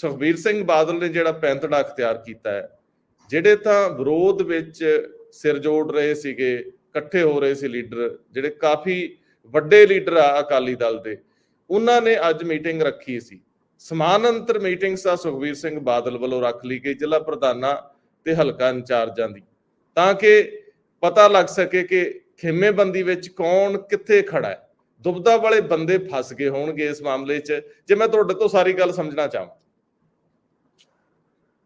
ਸੁਖਬੀਰ ਸਿੰਘ ਬਾਦਲ ਨੇ ਜਿਹੜਾ ਪੈਂਤੜਾ ਅਖਤਿਆਰ ਕੀਤਾ ਹੈ, ਜਿਹੜੇ ਤਾਂ ਵਿਰੋਧ ਵਿੱਚ ਸਿਰ ਜੋੜ ਰਹੇ ਸੀਗੇ, ਇਕੱਠੇ ਹੋ ਰਹੇ ਸੀ ਲੀਡਰ, ਜਿਹੜੇ ਕਾਫੀ ਵੱਡੇ ਲੀਡਰ ਆ ਅਕਾਲੀ ਦਲ ਦੇ, ਉਹਨਾਂ ਨੇ ਅੱਜ ਮੀਟਿੰਗ ਰੱਖੀ ਸੀ। ਸਮਾਨਾਂਤਰ ਮੀਟਿੰਗਸ ਆ ਸੁਖਬੀਰ ਸਿੰਘ ਬਾਦਲ ਵੱਲੋਂ ਰੱਖ ਲਈ ਗਈ ਜ਼ਿਲ੍ਹਾ ਪ੍ਰਧਾਨਾਂ ਤੇ ਹਲਕਾ ਇੰਚਾਰਜਾਂ ਦੀ। ਤਾਂ ਕਿ ਪਤਾ ਲੱਗ ਸਕੇ ਕਿ ਖੇਮੇਬੰਦੀ ਵਿੱਚ ਕੌਣ ਕਿੱਥੇ ਖੜਾ ਹੈ। ਦੁਬਦਾ ਵਾਲੇ ਬੰਦੇ ਫਸ ਗਏ ਹੋਣਗੇ ਇਸ ਮਾਮਲੇ 'ਚ। ਜੇ ਮੈਂ ਤੁਹਾਡੇ ਤੋਂ ਸਾਰੀ ਗੱਲ ਸਮਝਣਾ ਚਾਹਾਂ।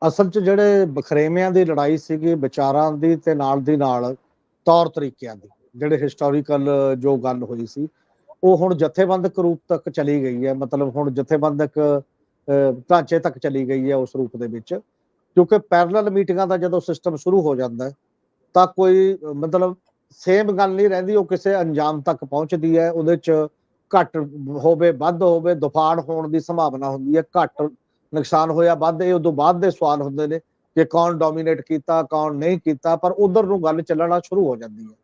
ਅਸਲ 'ਚ ਜਿਹੜੇ ਬਖਰੇਵਿਆਂ ਦੀ ਲੜਾਈ ਸੀਗੀ, ਵਿਚਾਰਾਂ ਦੀ ਤੇ ਨਾਲ ਦੀ ਨਾਲ ਤੌਰ ਤਰੀਕਿਆਂ ਦੀ, ਜਿਹੜੇ ਹਿਸਟੋਰੀਕਲ ਜੋ ਗੱਲ ਹੋਈ ਸੀ, ਉਹ ਹੁਣ ਜਥੇਬੰਦਕ ਰੂਪ ਤੱਕ ਚਲੀ ਗਈ ਹੈ, ਮਤਲਬ ਹੁਣ ਜਥੇਬੰਦਕ ਢਾਂਚੇ ਤੱਕ ਚਲੀ ਗਈ ਹੈ ਉਸ ਰੂਪ ਦੇ ਵਿੱਚ, ਕਿਉਂਕਿ ਪੈਰਲਲ ਮੀਟਿੰਗਾਂ ਦਾ ਜਦੋਂ ਸਿਸਟਮ ਸ਼ੁਰੂ ਹੋ ਜਾਂਦਾ ਹੈ, ਤਾਂ ਕੋਈ, ਮਤਲਬ ਸੇਮ ਗੱਲ ਨਹੀਂ ਰਹਿੰਦੀ, ਉਹ ਕਿਸੇ ਅੰਜਾਮ ਤੱਕ ਪਹੁੰਚਦੀ ਹੈ, ਉਹਦੇ 'ਚ ਘੱਟ ਹੋਵੇ, ਵੱਧ ਹੋਵੇ, ਦੁਫਾੜ ਹੋਣ ਦੀ ਸੰਭਾਵਨਾ ਹੁੰਦੀ ਹੈ, ਘੱਟ ਨੁਕਸਾਨ ਹੋਇਆ, ਵੱਧ ਇਹ ਉਦੋਂ ਬਾਅਦ ਦੇ ਸਵਾਲ ਹੁੰਦੇ ਨੇ ਕਿ ਕੌਣ ਡੋਮੀਨੇਟ ਕੀਤਾ, ਕੌਣ ਨਹੀਂ ਕੀਤਾ, ਪਰ ਉਧਰ ਨੂੰ ਗੱਲ ਚੱਲਣਾ ਸ਼ੁਰੂ ਹੋ ਜਾਂਦੀ ਹੈ।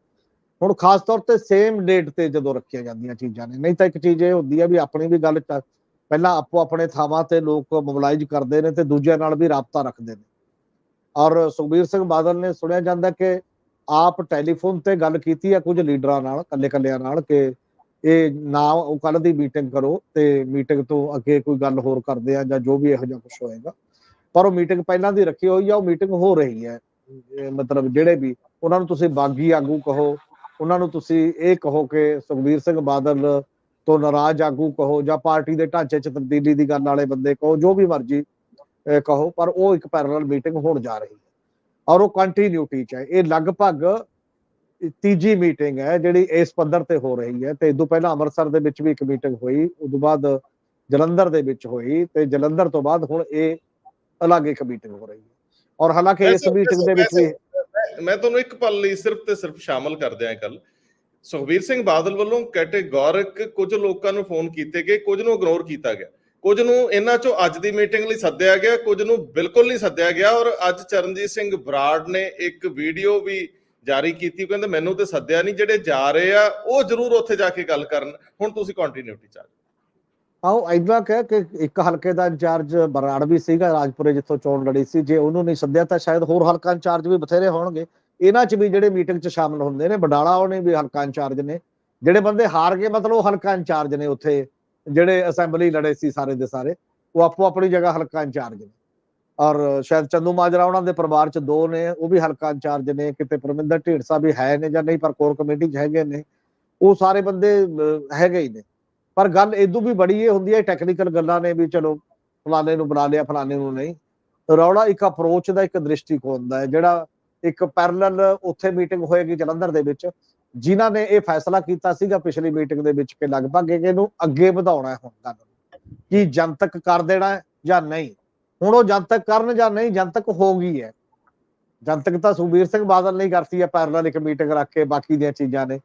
ਹੁਣ ਖਾਸ ਤੌਰ ਤੇ ਸੇਮ ਡੇਟ ਤੇ ਜਦੋਂ ਰੱਖੀਆਂ ਜਾਂਦੀਆਂ ਚੀਜ਼ਾਂ ਨੇ, ਨਹੀਂ ਤਾਂ ਇੱਕ ਚੀਜ਼ ਇਹ ਹੁੰਦੀ ਹੈ ਵੀ ਆਪਣੀ ਵੀ ਗੱਲ ਪਹਿਲਾਂ ਆਪੋ ਆਪਣੇ ਥਾਵਾਂ ਤੇ ਲੋਕ ਮੋਬਿਲਾਈਜ਼ ਕਰਦੇ ਨੇ ਤੇ ਦੂਜਿਆਂ ਨਾਲ ਵੀ ਰਾਬਤਾ ਰੱਖਦੇ ਨੇ। ਔਰ ਸੁਖਬੀਰ ਸਿੰਘ ਬਾਦਲ ਨੇ ਸੁਣਿਆ ਜਾਂਦਾ ਕਿ ਆਪ ਟੈਲੀਫੋਨ ਤੇ ਗੱਲ ਕੀਤੀ ਹੈ ਕੁਝ ਲੀਡਰਾਂ ਨਾਲ ਕੱਲੇ ਕੱਲਿਆਂ ਨਾਲ ਕਿ ਇਹ ਨਾ ਉਹ ਕੱਲ ਦੀ ਮੀਟਿੰਗ ਕਰੋ ਤੇ ਮੀਟਿੰਗ ਤੋਂ ਅੱਗੇ ਕੋਈ ਗੱਲ ਹੋਰ ਕਰਦੇ ਆ ਜਾਂ ਜੋ ਵੀ ਇਹੋ ਜਿਹਾ ਕੁਝ ਹੋਏਗਾ। ਪਰ ਉਹ ਮੀਟਿੰਗ ਪਹਿਲਾਂ ਦੀ ਰੱਖੀ ਹੋਈ ਆ, ਉਹ ਮੀਟਿੰਗ ਹੋ ਰਹੀ ਹੈ। ਮਤਲਬ ਜਿਹੜੇ ਵੀ ਉਹਨਾਂ ਨੂੰ ਤੁਸੀਂ ਬਾਗੀ ਆਗੂ ਕਹੋ, ਉਹਨਾਂ ਨੂੰ ਤੁਸੀਂ ਇਹ ਕਹੋ ਕਿ ਸੁਖਬੀਰ ਸਿੰਘ ਬਾਦਲ ਤੋਂ ਨਾਰਾਜ਼ ਆਗੂ ਕਹੋ ਜਾਂ ਪਾਰਟੀ ਦੇ ਢਾਂਚੇ 'ਚ ਤਬਦੀਲੀ ਦੀ ਗੱਲ ਵਾਲੇ ਬੰਦੇ ਕਹੋ, ਜੋ ਵੀ ਮਰਜ਼ੀ ਕਹੋ, ਪਰ ਉਹ ਇੱਕ ਪੈਰਲਲ ਮੀਟਿੰਗ ਹੋਣ ਜਾ ਰਹੀ ਹੈ। ਔਰ ਉਹ ਕੰਟੀਨਿਊਟੀ 'ਚ ਹੈ। ਇਹ ਲਗਭਗ ਤੀਜੀ ਮੀਟਿੰਗ ਹੈ ਜਿਹੜੀ ਇਸ ਪੱਧਰ ਤੇ ਹੋ ਰਹੀ ਹੈ। ਤੇ ਇਦੋਂ ਪਹਿਲਾਂ ਅੰਮ੍ਰਿਤਸਰ ਦੇ ਵਿੱਚ ਵੀ ਇੱਕ ਮੀਟਿੰਗ ਹੋਈ ਉਦੋਂ ਬਾਅਦ ਜਲੰਧਰ ਦੇ ਵਿੱਚ ਹੋਈ ਤੇ ਜਲੰਧਰ ਤੋਂ ਬਾਅਦ ਹੁਣ ਇਹ ਅਲੱਗ ਇੱਕ ਮੀਟਿੰਗ ਹੋ ਰਹੀ ਹੈ। ਔਰ ਹਾਲਾਂਕਿ ਇਸ ਮੀਟਿੰਗ ਦੇ ਵਿੱਚ ਵੀ ਮੈਂ- ਤੁਹਾਨੂੰ ਇੱਕ ਪਲ ਲਈ ਸਿਰਫ ਤੇ ਸਿਰਫ ਸ਼ਾਮਲ ਕਰ ਦਿਆਂ ਇਹ ਗੱਲ। ਸੁਖਬੀਰ ਸਿੰਘ ਬਾਦਲ ਵੱਲੋਂ ਕੈਟੇਗੋਰਿਕ ਕੁਝ ਲੋਕਾਂ ਨੂੰ ਫੋਨ ਕੀਤੇ ਗਏ ਕੁਝ ਨੂੰ ਇਗਨੋਰ ਕੀਤਾ ਗਿਆ। ਕੁਝ ਨੂੰ ਇਹਨਾਂ ਚੋਂ ਅੱਜ ਦੀ ਮੀਟਿੰਗ ਲਈ ਸੱਦਿਆ ਗਿਆ ਕੁਝ ਨੂੰ ਬਿਲਕੁਲ ਨਹੀਂ ਸੱਦਿਆ ਗਿਆ। ਔਰ ਅੱਜ ਚਰਨਜੀਤ ਸਿੰਘ ਬਰਾੜ ਨੇ ਇੱਕ ਵੀਡੀਓ ਵੀ ਜਾਰੀ ਕੀਤੀ, ਉਹ ਕਹਿੰਦੇ ਮੈਨੂੰ ਤੇ ਸੱਦਿਆ ਨਹੀਂ, ਜਿਹੜੇ ਜਾ ਰਹੇ ਆ, ਉਹ ਜ਼ਰੂਰ ਉੱਥੇ ਜਾ ਕੇ ਗੱਲ ਕਰਨ। ਹੁਣ ਤੁਸੀਂ ਕੰਟੀਨਿਊਟੀ ਚ ਆਓ ਐਦਾਂ ਕਹਿ ਕਿ ਇੱਕ ਹਲਕੇ ਦਾ ਇੰਚਾਰਜ ਬਰਾੜ ਵੀ ਸੀਗਾ, ਰਾਜਪੁਰੇ ਜਿੱਥੋਂ ਚੋਣ ਲੜੀ ਸੀ, ਜੇ ਉਹਨੂੰ ਨਹੀਂ ਸੱਦਿਆ ਤਾਂ ਸ਼ਾਇਦ ਹੋਰ ਹਲਕਾ ਇੰਚਾਰਜ ਵੀ ਬਥੇਰੇ ਹੋਣਗੇ। ਇਹਨਾਂ 'ਚ ਵੀ ਜਿਹੜੇ ਮੀਟਿੰਗ 'ਚ ਸ਼ਾਮਲ ਹੁੰਦੇ ਨੇ ਬਡਾਲਾ ਉਹਨੇ ਵੀ ਹਲਕਾ ਇੰਚਾਰਜ ਨੇ। ਜਿਹੜੇ ਬੰਦੇ ਹਾਰ ਗਏ, ਮਤਲਬ ਉਹ ਹਲਕਾ ਇੰਚਾਰਜ ਨੇ ਉੱਥੇ, ਜਿਹੜੇ ਅਸੈਂਬਲੀ ਲੜੇ ਸੀ ਸਾਰੇ ਦੇ ਸਾਰੇ, ਉਹ ਆਪੋ ਆਪਣੀ ਜਗ੍ਹਾ ਹਲਕਾ ਇੰਚਾਰਜ ਨੇ। ਔਰ ਸ਼ਾਇਦ ਚੰਦੂ ਮਾਜਰਾ ਉਹਨਾਂ ਦੇ ਪਰਿਵਾਰ 'ਚ ਦੋ ਨੇ, ਉਹ ਵੀ ਹਲਕਾ ਇੰਚਾਰਜ ਨੇ, ਕਿਤੇ ਪਰਮਿੰਦਰ ਢੀਂਡਸਾ ਵੀ ਹੈ ਨੇ ਜਾਂ ਨਹੀਂ, ਪਰ ਕੋਰ ਕਮੇਟੀ 'ਚ ਹੈਗੇ ਨੇ, ਉਹ ਸਾਰੇ ਬੰਦੇ ਹੈਗੇ ਹੀ ਨੇ ਪਰ ਗੱਲ ਇਦੋਂ ਵੀ ਬੜੀ ਇਹ ਹੁੰਦੀ ਹੈ ਟੈਕਨੀਕਲ ਗੱਲਾਂ ਨੇ ਵੀ ਚਲੋ, ਫਲਾਣੇ ਨੂੰ ਬਣਾ ਲਿਆ, ਫਲਾਣੇ ਨੂੰ ਨਹੀਂ ਰੌਲਾ ਇੱਕ ਅਪਰੋਚ ਦਾ ਇੱਕ ਦ੍ਰਿਸ਼ਟੀਕੋਣ ਦਾ ਹੈ, ਜਿਹੜਾ ਇੱਕ ਪੈਰਲਲ ਉੱਥੇ ਮੀਟਿੰਗ ਹੋਏਗੀ ਜਲੰਧਰ ਦੇ ਵਿੱਚ, ਜਿਨ੍ਹਾਂ ਨੇ ਇਹ ਫੈਸਲਾ ਕੀਤਾ ਸੀਗਾ ਪਿਛਲੀ ਮੀਟਿੰਗ ਦੇ ਵਿੱਚ ਕਿ ਲਗਭਗ ਇਹਨੂੰ ਅੱਗੇ ਵਧਾਉਣਾ ਹੈ ਹੁਣ ਗੱਲ ਨੂੰ। ਕੀ ਜਨਤਕ ਕਰ ਦੇਣਾ ਹੈ ਜਾਂ ਨਹੀਂ ਹੁਣ ਉਹ ਜਨਤਕ ਕਰਨ ਜਾਂ ਨਹੀਂ, ਜਨਤਕ ਹੋ ਗਈ ਹੈ। ਜਨਤਕ ਤਾਂ ਸੁਖਬੀਰ ਸਿੰਘ ਬਾਦਲ ਨੇ ਕਰਤੀ ਹੈ ਪੈਰਲਲ ਇੱਕ ਮੀਟਿੰਗ ਰੱਖ ਕੇ ਬਾਕੀ ਦੀਆਂ ਚੀਜ਼ਾਂ ਨੇ।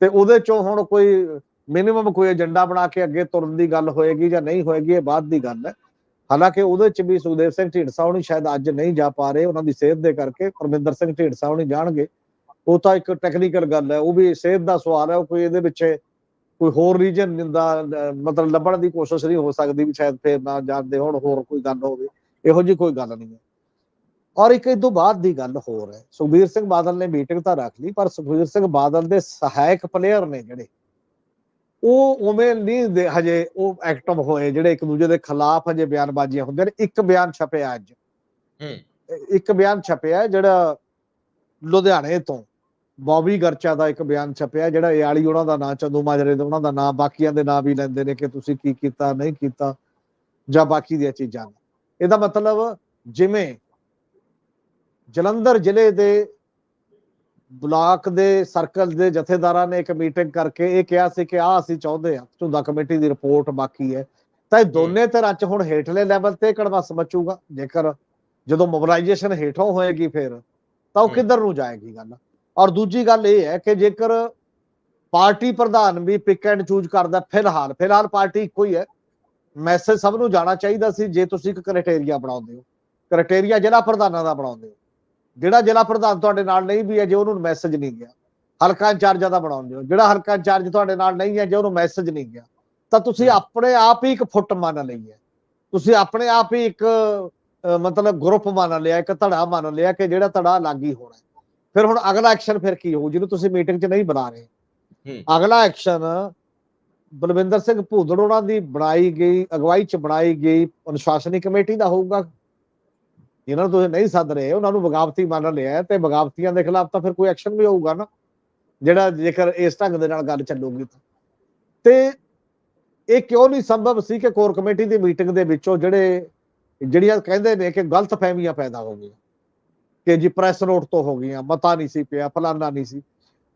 ਤੇ ਉਹਦੇ ਚੋਂ ਹੁਣ ਕੋਈ ਮਿਨੀਮਮ ਕੋਈ ਏਜੰਡਾ ਬਣਾ ਕੇ ਅੱਗੇ ਤੁਰਨ ਦੀ ਗੱਲ ਹੋਏਗੀ ਜਾਂ ਨਹੀਂ ਹੋਏਗੀ, ਇਹ ਬਾਅਦ ਦੀ ਗੱਲ ਹੈ। ਹਾਲਾਂਕਿ ਉਹਦੇ ਚ ਵੀ ਸੁਖਦੇਵ ਸਿੰਘ ਢੀਂਡਸਾ ਹੋਣੀ ਸ਼ਾਇਦ ਅੱਜ ਨਹੀਂ ਜਾ ਪਾ ਰਹੇ, ਉਹਨਾਂ ਦੀ ਸਿਹਤ ਦੇ ਕਰਕੇ ਪਰਮਿੰਦਰ ਸਿੰਘ ਢੀਂਡਸਾ ਹੋਣੀ ਜਾਣਗੇ। ਉਹ ਤਾਂ ਇੱਕ ਟੈਕਨੀਕਲ ਗੱਲ ਹੈ, ਉਹ ਵੀ ਸਿਹਤ ਦਾ ਸਵਾਲ ਹੈ, ਉਹ ਕੋਈ ਇਹਦੇ ਵਿੱਚ ਕੋਈ ਹੋਰ ਰੀਜਨ ਦਾ ਮਤਲਬ ਲੱਭਣ ਦੀ ਕੋਸ਼ਿਸ਼ ਨਹੀਂ ਹੋ ਸਕਦੀ ਵੀ ਸ਼ਾਇਦ ਫੇਰ ਨਾ ਜਾਣਦੇ ਹੋਣ ਹੋਰ ਕੋਈ ਗੱਲ ਹੋਵੇ। ਇਹੋ ਜੀ ਕੋਈ ਗੱਲ ਨਹੀਂ ਹੈ। ਔਰ ਇੱਕ ਇਹ ਤੋਂ ਬਾਅਦ ਦੀ ਗੱਲ ਹੋਰ ਹੈ। ਸੁਖਬੀਰ ਸਿੰਘ ਬਾਦਲ ਨੇ ਮੀਟਿੰਗ ਤਾਂ ਰੱਖ ਲਈ ਪਰ ਸੁਖਬੀਰ ਸਿੰਘ ਬਾਦਲ ਦੇ ਸਹਾਇਕ ਪਲੇਅਰ ਨੇ ਜਿਹੜੇ ਉਹ ਉਵੇਂ ਨਹੀਂ ਹਜੇ ਉਹ ਐਕਟਿਵ ਹੋਏ ਜਿਹੜੇ ਇੱਕ ਦੂਜੇ ਦੇ ਖਿਲਾਫ ਹਜੇ ਬਿਆਨਬਾਜ਼ੀਆਂ ਹੁੰਦੀਆਂ ਨੇ। ਇੱਕ ਬਿਆਨ ਛਪਿਆ ਅੱਜ। ਹੂੰ। ਇੱਕ ਬਿਆਨ ਛਪਿਆ ਜਿਹੜਾ ਲੁਧਿਆਣੇ ਤੋਂ। ਬੌਬੀ ਗਰਚਾ ਦਾ ਇੱਕ ਬਿਆਨ ਛਪਿਆ ਜਿਹੜਾ ਏਆਲੀ ਉਹਨਾਂ ਦਾ ਨਾਂ ਚੰਦੂ ਮਾਜਰੇ ਦਾ ਉਹਨਾਂ ਦਾ ਨਾਂ ਬਾਕੀਆਂ ਦੇ ਨਾਂ ਵੀ ਲੈਂਦੇ ਨੇ ਕਿ ਤੁਸੀਂ ਕੀ ਕੀਤਾ ਨਹੀਂ ਕੀਤਾ ਜਾਂ ਬਾਕੀ ਦੀਆਂ ਚੀਜ਼ਾਂ ਇਹਦਾ ਮਤਲਬ ਜਿਵੇਂ ਜਲੰਧਰ ਜ਼ਿਲ੍ਹੇ ਦੇ ਬਲਾਕ ਦੇ ਸਰਕਲ ਦੇ ਜਥੇਦਾਰਾਂ ਨੇ ਇੱਕ ਮੀਟਿੰਗ ਕਰਕੇ ਇਹ ਕਿਹਾ ਸੀ ਕਿ ਆਹ ਅਸੀਂ ਚਾਹੁੰਦੇ ਹਾਂ ਝੁੰਦਾ ਕਮੇਟੀ ਦੀ ਰਿਪੋਰਟ ਬਾਕੀ ਹੈ। ਤਾਂ ਇਹ ਦੋਨੇ ਤਰ੍ਹਾਂ ਚ ਹੁਣ ਹੇਠਲੇ ਲੈਵਲ ਤੇ ਕੜਵਸ ਮਚੂਗਾ? ਜੇਕਰ ਜਦੋਂ ਮੋਬਿਲਾਈਜੇਸ਼ਨ ਹੇਠੋਂ ਹੋਏਗੀ ਫਿਰ ਤਾਂ ਉਹ। ਕਿੱਧਰ ਨੂੰ ਜਾਏਗੀ ਗੱਲ? ਔਰ ਦੂਜੀ ਗੱਲ ਇਹ ਹੈ ਕਿ ਜੇਕਰ ਪਾਰਟੀ ਪ੍ਰਧਾਨ ਵੀ ਪਿਕ ਐਂਡ ਚੂਜ਼ ਕਰਦਾ ਫਿਲਹਾਲ ਫਿਲਹਾਲ ਪਾਰਟੀ ਇੱਕੋ ਹੀ ਹੈ। ਮੈਸੇਜ ਸਭ ਨੂੰ ਜਾਣਾ ਚਾਹੀਦਾ ਸੀ ਜੇ ਤੁਸੀਂ ਇੱਕ ਕ੍ਰਾਈਟੇਰੀਆ ਬਣਾਉਂਦੇ ਹੋ। ਕ੍ਰਾਈਟੇਰੀਆ ਜ਼ਿਲ੍ਹਾ ਪ੍ਰਧਾਨਾਂ ਦਾ ਬਣਾਉਂਦੇ ਹੋ। ਜਿਹੜਾ ਜ਼ਿਲ੍ਹਾ ਪ੍ਰਧਾਨ ਤੁਹਾਡੇ ਨਾਲ ਨਹੀਂ ਵੀ ਹੈ ਜੇ ਉਹਨੂੰ ਮੈਸੇਜ ਨਹੀਂ ਗਿਆ ਹਲਕਾ ਇੰਚਾਰਜਾਂ ਦਾ ਬਣਾਉਂਦੇ ਹੋ। ਜਿਹੜਾ ਹਲਕਾ ਇੰਚਾਰਜ ਤੁਹਾਡੇ ਨਾਲ ਨਹੀਂ ਹੈ ਜੇ ਉਹਨੂੰ ਮੈਸੇਜ ਨਹੀਂ ਗਿਆ ਤਾਂ ਤੁਸੀਂ। ਆਪਣੇ ਆਪ ਹੀ ਇੱਕ ਫੁੱਟ ਮੰਨ ਲਈ ਹੈ। ਤੁਸੀਂ ਆਪਣੇ ਆਪ ਹੀ ਇੱਕ ਮਤਲਬ ਗਰੁੱਪ ਮੰਨ ਲਿਆ ਇੱਕ ਧੜਾ ਮੰਨ ਲਿਆ ਕਿ ਜਿਹੜਾ ਧੜਾ ਅਲੱਗ ਹੀ ਹੋਣਾ। ਫਿਰ ਹੁਣ ਅਗਲਾ ਐਕਸ਼ਨ ਫਿਰ ਕੀ ਹੋਊ? ਜਿਹਨੂੰ ਤੁਸੀਂ ਮੀਟਿੰਗ 'ਚ ਨਹੀਂ ਬੁਲਾ ਰਹੇ। ਹੂੰ। ਅਗਲਾ ਐਕਸ਼ਨ ਬਲਵਿੰਦਰ ਸਿੰਘ ਭੂਦੜ ਉਹਨਾਂ ਦੀ ਬਣਾਈ ਗਈ ਅਗਵਾਈ 'ਚ ਬਣਾਈ ਗਈ ਅਨੁਸ਼ਾਸਨੀ ਕਮੇਟੀ ਦਾ ਹੋਊਗਾ। ਜਿਨ੍ਹਾਂ ਨੂੰ ਤੁਸੀਂ ਨਹੀਂ ਸੱਦ ਰਹੇ ਉਹਨਾਂ ਨੂੰ ਬਗਾਵਤੀ ਮੰਨ ਲਿਆ ਤੇ ਬਗਾਵਤੀਆਂ ਦੇ ਖਿਲਾਫ ਤਾਂ ਫਿਰ ਕੋਈ ਐਕਸ਼ਨ ਵੀ ਹੋਊਗਾ ਨਾ। ਜਿਹੜਾ ਜੇਕਰ ਇਸ ਢੰਗ ਦੇ ਨਾਲ ਗੱਲ ਚੱਲੂਗੀ ਤਾਂ। ਤੇ ਇਹ ਕਿਉਂ ਨਹੀਂ ਸੰਭਵ ਸੀ ਕਿ ਕੋਰ ਕਮੇਟੀ ਦੀ ਮੀਟਿੰਗ ਦੇ ਵਿੱਚੋਂ ਜਿਹੜੇ ਜਿਹੜੀਆਂ ਕਹਿੰਦੇ ਨੇ ਕਿ ਗਲਤ ਫਹਿਮੀਆਂ ਪੈਦਾ ਹੋ ਗਈਆਂ? ਕਿ ਜੀ ਪ੍ਰੈਸ ਨੋਟ ਤੋਂ ਹੋ ਗਈਆਂ ਮਤਾ ਨਹੀਂ ਸੀ ਪਿਆ ਫਲਾਨਾ ਨਹੀਂ ਸੀ।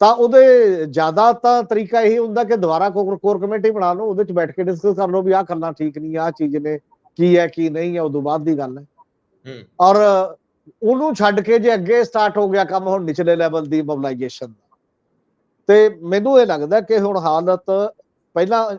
ਤਾਂ ਉਹਦੇ ਜ਼ਿਆਦਾ ਤਾਂ ਤਰੀਕਾ ਇਹ ਹੁੰਦਾ ਕਿ ਦੁਬਾਰਾ ਕੋਰ ਕੋਰ ਕਮੇਟੀ ਬਣਾ ਲਓ ਉਹਦੇ ਚ ਬੈਠ ਕੇ ਡਿਸਕਸ ਕਰ ਲਓ ਵੀ ਆਹ ਕਰਨਾ ਠੀਕ ਨਹੀਂ ਆਹ ਚੀਜ਼ ਨੇ ਕੀ ਹੈ ਕੀ ਨਹੀਂ ਹੈ ਉਦੋਂ ਬਾਅਦ ਦੀ ਗੱਲ ਹੈ। ਹੂੰ। ਔਰ ਉਹਨੂੰ ਛੱਡ ਕੇ ਜੇ ਅੱਗੇ ਸਟਾਰਟ ਹੋ ਗਿਆ ਕੰਮ ਹੁਣ ਨਿਚਲੇ ਲੈਵਲ ਦੀ ਮੋਬਿਲਾਈਜੇਸ਼ਨ ਤੇ ਮੈਨੂੰ ਇਹ ਲੱਗਦਾ ਕਿ ਹੁਣ ਹਾਲਤ ਪਹਿਲਾਂ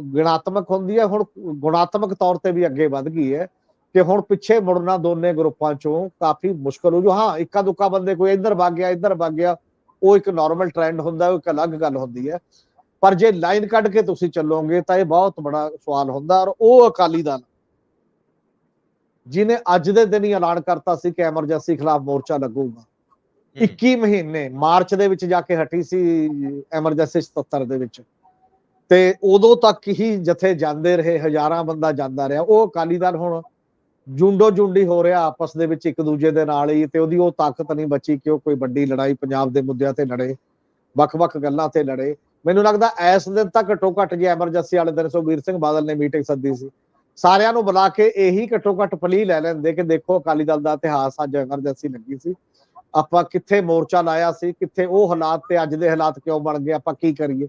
ਗੁਣਾਤਮਕ ਹੁੰਦੀ ਹੈ ਹੁਣ ਗੁਣਾਤਮਕ ਤੌਰ ਤੇ ਵੀ ਅੱਗੇ ਵੱਧ ਗਈ ਹੈ। ਕਿ ਹੁਣ ਪਿੱਛੇ ਮੁੜਨਾ ਦੋਨੇ ਗਰੁੱਪਾਂ ਚੋਂ ਕਾਫੀ ਮੁਸ਼ਕਲ ਹੋ ਜੋ। ਹਾਂ ਇੱਕਾ ਦੁੱਕਾ ਬੰਦੇ ਕੋਈ ਇੱਧਰ ਵਗ ਗਿਆ ਇੱਧਰ ਵਗ ਗਿਆ ਉਹ ਇੱਕ ਨਾਰਮਲ ਟ੍ਰੈਂਡ ਹੁੰਦਾ ਉਹ ਇੱਕ ਅਲੱਗ ਗੱਲ ਹੁੰਦੀ ਹੈ। ਪਰ ਜੇ ਲਾਈਨ ਕੱਢ ਕੇ ਤੁਸੀਂ ਚੱਲੋਗੇ ਤਾਂ ਇਹ ਬਹੁਤ ਬੜਾ ਸਵਾਲ ਹੁੰਦਾ ਔਰ ਉਹ ਅਕਾਲੀ ਦਲ ਜਿਨੇ ਅੱਜ ਦੇ ਦਿਨ ਹੀ ਐਲਾਨ ਕਰਤਾ ਸੀ ਕਿ ਐਮਰਜੈਂਸੀ ਖਿਲਾਫ ਮੋਰਚਾ ਲੱਗੂਗਾ। 21 ਮਹੀਨੇ ਮਾਰਚ ਦੇ ਵਿੱਚ ਜਾ ਕੇ ਹਟੀ ਸੀ ਐਮਰਜੈਂਸੀ 77 ਦੇ ਵਿੱਚ। ਤੇ ਉਦੋਂ ਤੱਕ ਹੀ ਜਥੇ ਜਾਂਦੇ ਰਹੇ ਹਜ਼ਾਰਾਂ ਬੰਦਾ ਜਾਂਦਾ ਰਿਹਾ। ਉਹ ਅਕਾਲੀ ਦਲ ਹੁਣ ਜੁੰਡੋ ਜੁੰਡੀ ਹੋ ਰਿਹਾ ਆਪਸ ਦੇ ਵਿੱਚ ਇੱਕ ਦੂਜੇ ਦੇ ਨਾਲ ਹੀ ਤੇ ਉਹਦੀ ਉਹ ਤਾਕਤ ਨਹੀਂ ਬਚੀ ਕਿ ਉਹ ਕੋਈ ਵੱਡੀ ਲੜਾਈ ਪੰਜਾਬ ਦੇ ਮੁੱਦਿਆਂ ਤੇ ਲੜੇ, ਵੱਖ-ਵੱਖ ਗੱਲਾਂ ਤੇ ਲੜੇ। ਮੈਨੂੰ ਲੱਗਦਾ ਇਸ ਦਿਨ ਤੱਕ ਘੱਟੋ ਘੱਟ ਜੇ ਐਮਰਜੈਂਸੀ ਵਾਲੇ ਦਿਨ ਸੁਖਬੀਰ ਸਿੰਘ ਬਾਦਲ ਨੇ ਮੀਟਿੰਗ ਸੱਦੀ ਸੀ। ਸਾਰਿਆਂ ਨੂੰ ਬੁਲਾ ਕੇ ਇਹੀ ਘੱਟੋ ਘੱਟ ਪਲੀ ਲੈ ਲੈਂਦੇ ਕਿ ਦੇਖੋ ਅਕਾਲੀ ਦਲ ਦਾ ਇਤਿਹਾਸ ਅੱਜ ਐਮਰਜੈਂਸੀ ਲੱਗੀ ਸੀ। ਆਪਾਂ ਕਿੱਥੇ ਮੋਰਚਾ ਲਾਇਆ ਸੀ, ਕਿੱਥੇ ਉਹ ਹਾਲਾਤ ਤੇ ਅੱਜ ਦੇ ਹਾਲਾਤ ਕਿਉਂ ਬਣ ਗਏ, ਆਪਾਂ ਕੀ ਕਰੀਏ?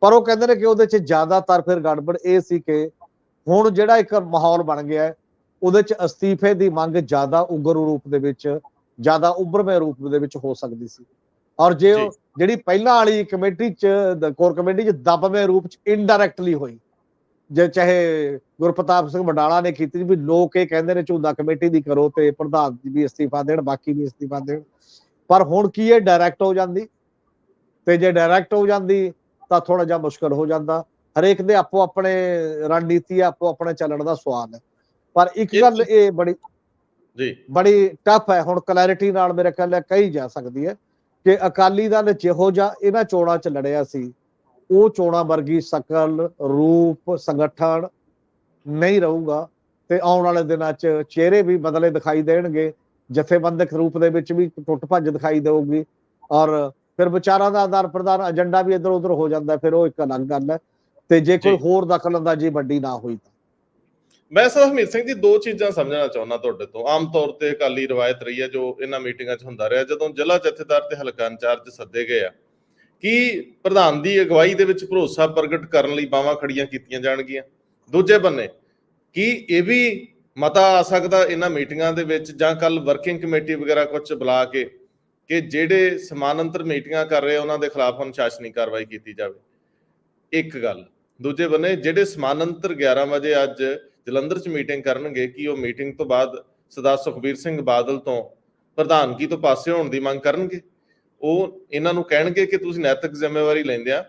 ਪਰ ਉਹ ਕਹਿੰਦੇ ਨੇ ਕਿ ਉਹਦੇ 'ਚ ਜ਼ਿਆਦਾਤਰ ਫਿਰ ਗੜਬੜ ਇਹ ਸੀ ਕਿ ਹੁਣ ਜਿਹੜਾ ਇੱਕ ਮਾਹੌਲ ਬਣ ਗਿਆ ਹੈ ਉਹਦੇ 'ਚ ਅਸਤੀਫੇ ਦੀ ਮੰਗ ਜ਼ਿਆਦਾ ਉਗਰ ਰੂਪ ਦੇ ਵਿੱਚ ਜ਼ਿਆਦਾ ਉੱਭਰਵੇਂ ਰੂਪ ਦੇ ਵਿੱਚ ਹੋ ਸਕਦੀ ਸੀ। ਔਰ ਜੇ ਜਿਹੜੀ ਪਹਿਲਾਂ ਵਾਲੀ ਕਮੇਟੀ 'ਚ ਕੋਰ ਕਮੇਟੀ 'ਚ ਦਬਵੇਂ ਰੂਪ 'ਚ ਇਨਡਾਇਰੈਕਟਲੀ ਹੋਈ। ਜੇ ਚਾਹੇ ਗੁਰਪ੍ਰਤਾਪ ਸਿੰਘ ਵਡਾਲਾ ਨੇ ਕੀਤੀ ਵੀ ਲੋਕ ਇਹ ਕਹਿੰਦੇ ਨੇ ਝੂੰਦਾ ਕਮੇਟੀ ਦੀ ਕਰੋ ਤੇ ਪ੍ਰਧਾਨ ਜੀ ਵੀ ਅਸਤੀਫਾ ਦੇਣ ਬਾਕੀ ਵੀ ਅਸਤੀਫਾ ਦੇਣ। ਪਰ ਹੁਣ ਕੀ ਇਹ ਡਾਇਰੈਕਟ ਹੋ ਜਾਂਦੀ? ਤੇ ਜੇ ਡਾਇਰੈਕਟ ਹੋ ਜਾਂਦੀ ਤਾਂ ਥੋੜਾ ਜਿਹਾ ਮੁਸ਼ਕਲ ਹੋ ਜਾਂਦਾ। ਹਰੇਕ ਦੇ ਆਪੋ ਆਪਣੇ ਰਣਨੀਤੀ ਆਪੋ ਆਪਣੇ ਚੱਲਣ ਦਾ ਸਵਾਲ ਹੈ। ਪਰ ਇੱਕ ਗੱਲ ਇਹ ਬੜੀ ਜੀ। ਬੜੀ ਟਫ ਹੈ ਹੁਣ ਕਲੈਰਿਟੀ ਨਾਲ ਮੇਰੇ ਖਿਆਲ ਹੈ ਕਹੀ ਜਾ ਸਕਦੀ ਹੈ ਕਿ ਅਕਾਲੀ ਦਲ ਜਿਹੋ ਜਿਹਾ ਇਹਨਾਂ ਚੋਣਾਂ 'ਚ ਲੜਿਆ ਸੀ। ਉਹ ਚੋਣਾਂ ਵਰਗੀ ਸ਼ਕਲ ਰੂਪ ਸੰਗਠਨ ਨਹੀਂ ਰਹੂਗਾ ਤੇ ਆਉਣ ਵਾਲੇ ਦਿਨਾਂ 'ਚ ਚਿਹਰੇ ਵੀ ਬਦਲੇ ਦਿਖਾਈ ਦੇਣਗੇ। ਜਥੇਬੰਦਕ ਰੂਪ ਦੇ ਵਿੱਚ ਵੀ ਟੁੱਟ ਭੱਜ ਦਿਖਾਈ ਦੇਊਗੀ ਔਰ ਫਿਰ ਵਿਚਾਰਾਂ ਦਾ ਆਦਾਰ ਪ੍ਰਦਾਨ ਏਜੰਡਾ ਵੀ ਇੱਧਰ ਉੱਧਰ ਹੋ ਜਾਂਦਾ ਫਿਰ ਉਹ ਇੱਕ ਅਲੱਗ ਗੱਲ ਹੈ। ਤੇ ਜੇ ਕੋਈ। ਹੋਰ ਦਖਲਅੰਦਾਜ਼ੀ ਵੱਡੀ ਨਾ ਹੋਈ ਤਾਂ। ਮੈਂ ਸਰ ਹਰਮੀਤ ਸਿੰਘ ਜੀ ਦੋ ਚੀਜ਼ਾਂ ਸਮਝਣਾ ਚਾਹੁੰਦਾ ਤੁਹਾਡੇ ਤੋਂ। ਆਮ ਤੌਰ ਤੇ ਅਕਾਲੀ ਰਵਾਇਤ ਰਹੀ ਹੈ ਜੋ ਇਹਨਾਂ ਮੀਟਿੰਗਾਂ 'ਚ ਹੁੰਦਾ ਰਿਹਾ। ਜਦੋਂ ਜ਼ਿਲ੍ਹਾ ਜਥੇਦਾਰ ਤੇ ਹਲਕਾ ਇੰਚਾਰਜ ਸੱਦੇ ਗਏ ਆ ਕਿ ਪ੍ਰਧਾਨ ਦੀ ਅਗਵਾਈ ਦੇ ਵਿੱਚ ਭਰੋਸਾ ਪ੍ਰਗਟ ਕਰਨ ਲਈ ਬਾਹਾਂ ਖੜੀਆਂ ਕੀਤੀਆਂ ਜਾਣਗੀਆਂ? ਦੂਜੇ ਬੰਨੇ ਕੀ ਇਹ ਵੀ ਮਤਾ ਆ ਸਕਦਾ ਇਹਨਾਂ ਮੀਟਿੰਗਾਂ ਦੇ ਵਿੱਚ ਜਾਂ ਕੱਲ ਵਰਕਿੰਗ ਕਮੇਟੀ ਵਗੈਰਾ ਕੁਝ ਬੁਲਾ ਕੇ ਕਿ ਜਿਹੜੇ ਸਮਾਨਾਂਤਰ ਮੀਟਿੰਗਾਂ ਕਰ ਰਹੇ ਆ, ਉਹਨਾਂ ਦੇ ਖਿਲਾਫ ਅਨੁਸ਼ਾਸਨੀ ਕਾਰਵਾਈ ਕੀਤੀ ਜਾਵੇ? ਇੱਕ ਗੱਲ। ਦੂਜੇ ਬੰਨੇ ਜਿਹੜੇ ਸਮਾਨਾਂਤਰ 11 ਵਜੇ ਅੱਜ ਜਲੰਧਰ 'ਚ ਮੀਟਿੰਗ ਕਰਨਗੇ ਕਿ ਉਹ ਮੀਟਿੰਗ ਤੋਂ ਬਾਅਦ ਸਰਦਾਰ ਸੁਖਬੀਰ ਸਿੰਘ ਬਾਦਲ ਤੋਂ ਪ੍ਰਧਾਨਗੀ ਤੋਂ ਪਾਸੇ ਹੋਣ ਦੀ ਮੰਗ ਕਰਨਗੇ? ਉਹ ਇਹਨਾਂ ਨੂੰ ਕਹਿਣਗੇ ਕਿ ਤੁਸੀਂ ਨੈਤਿਕ ਜ਼ਿੰਮੇਵਾਰੀ ਲੈਂਦੇ ਆ,